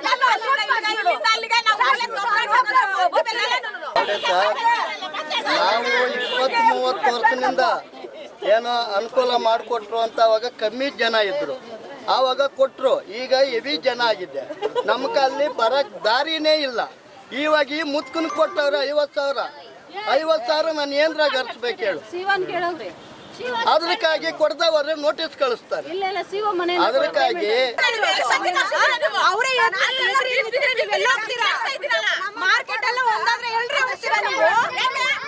ಎಲ್ಲ ಹಸುರು ನಾವು ಇಪ್ಪತ್ತು ಮೂವತ್ತು ವರ್ಷದಿಂದ ಏನೋ ಅನುಕೂಲ ಮಾಡಿಕೊಟ್ರು ಅಂತ ಅವಾಗ ಕಮ್ಮಿ ಜನ ಇದ್ರು. ಆವಾಗ ಕೊಟ್ಟರು ಈಗ ಎವಿ ಜನ ಆಗಿದೆ. ನಮ್ಗೆ ಅಲ್ಲಿ ಬರಕ್ ದಾರಿನೇ ಇಲ್ಲ. ಇವಾಗ ಈ ಮುತ್ಕನ್ ಕೊಟ್ಟವ್ರ ಐವತ್ತು ಸಾವಿರ. ಐವತ್ತು ಸಾವಿರ ನಾನು ಏನ್ರಾಗ ಹರಿಸ್ಬೇಕು ಹೇಳು. ಅದಕ್ಕಾಗಿ ಕೊಡ್ದವ್ರೆ ನೋಟಿಸ್ ಕಳಿಸ್ತಾರೆ. ಅದಕ್ಕಾಗಿ ಅವರೇ ಮಾರ್ಕೆಟ್ ಎಲ್ಲ ಒಂದಾದ್ರೆ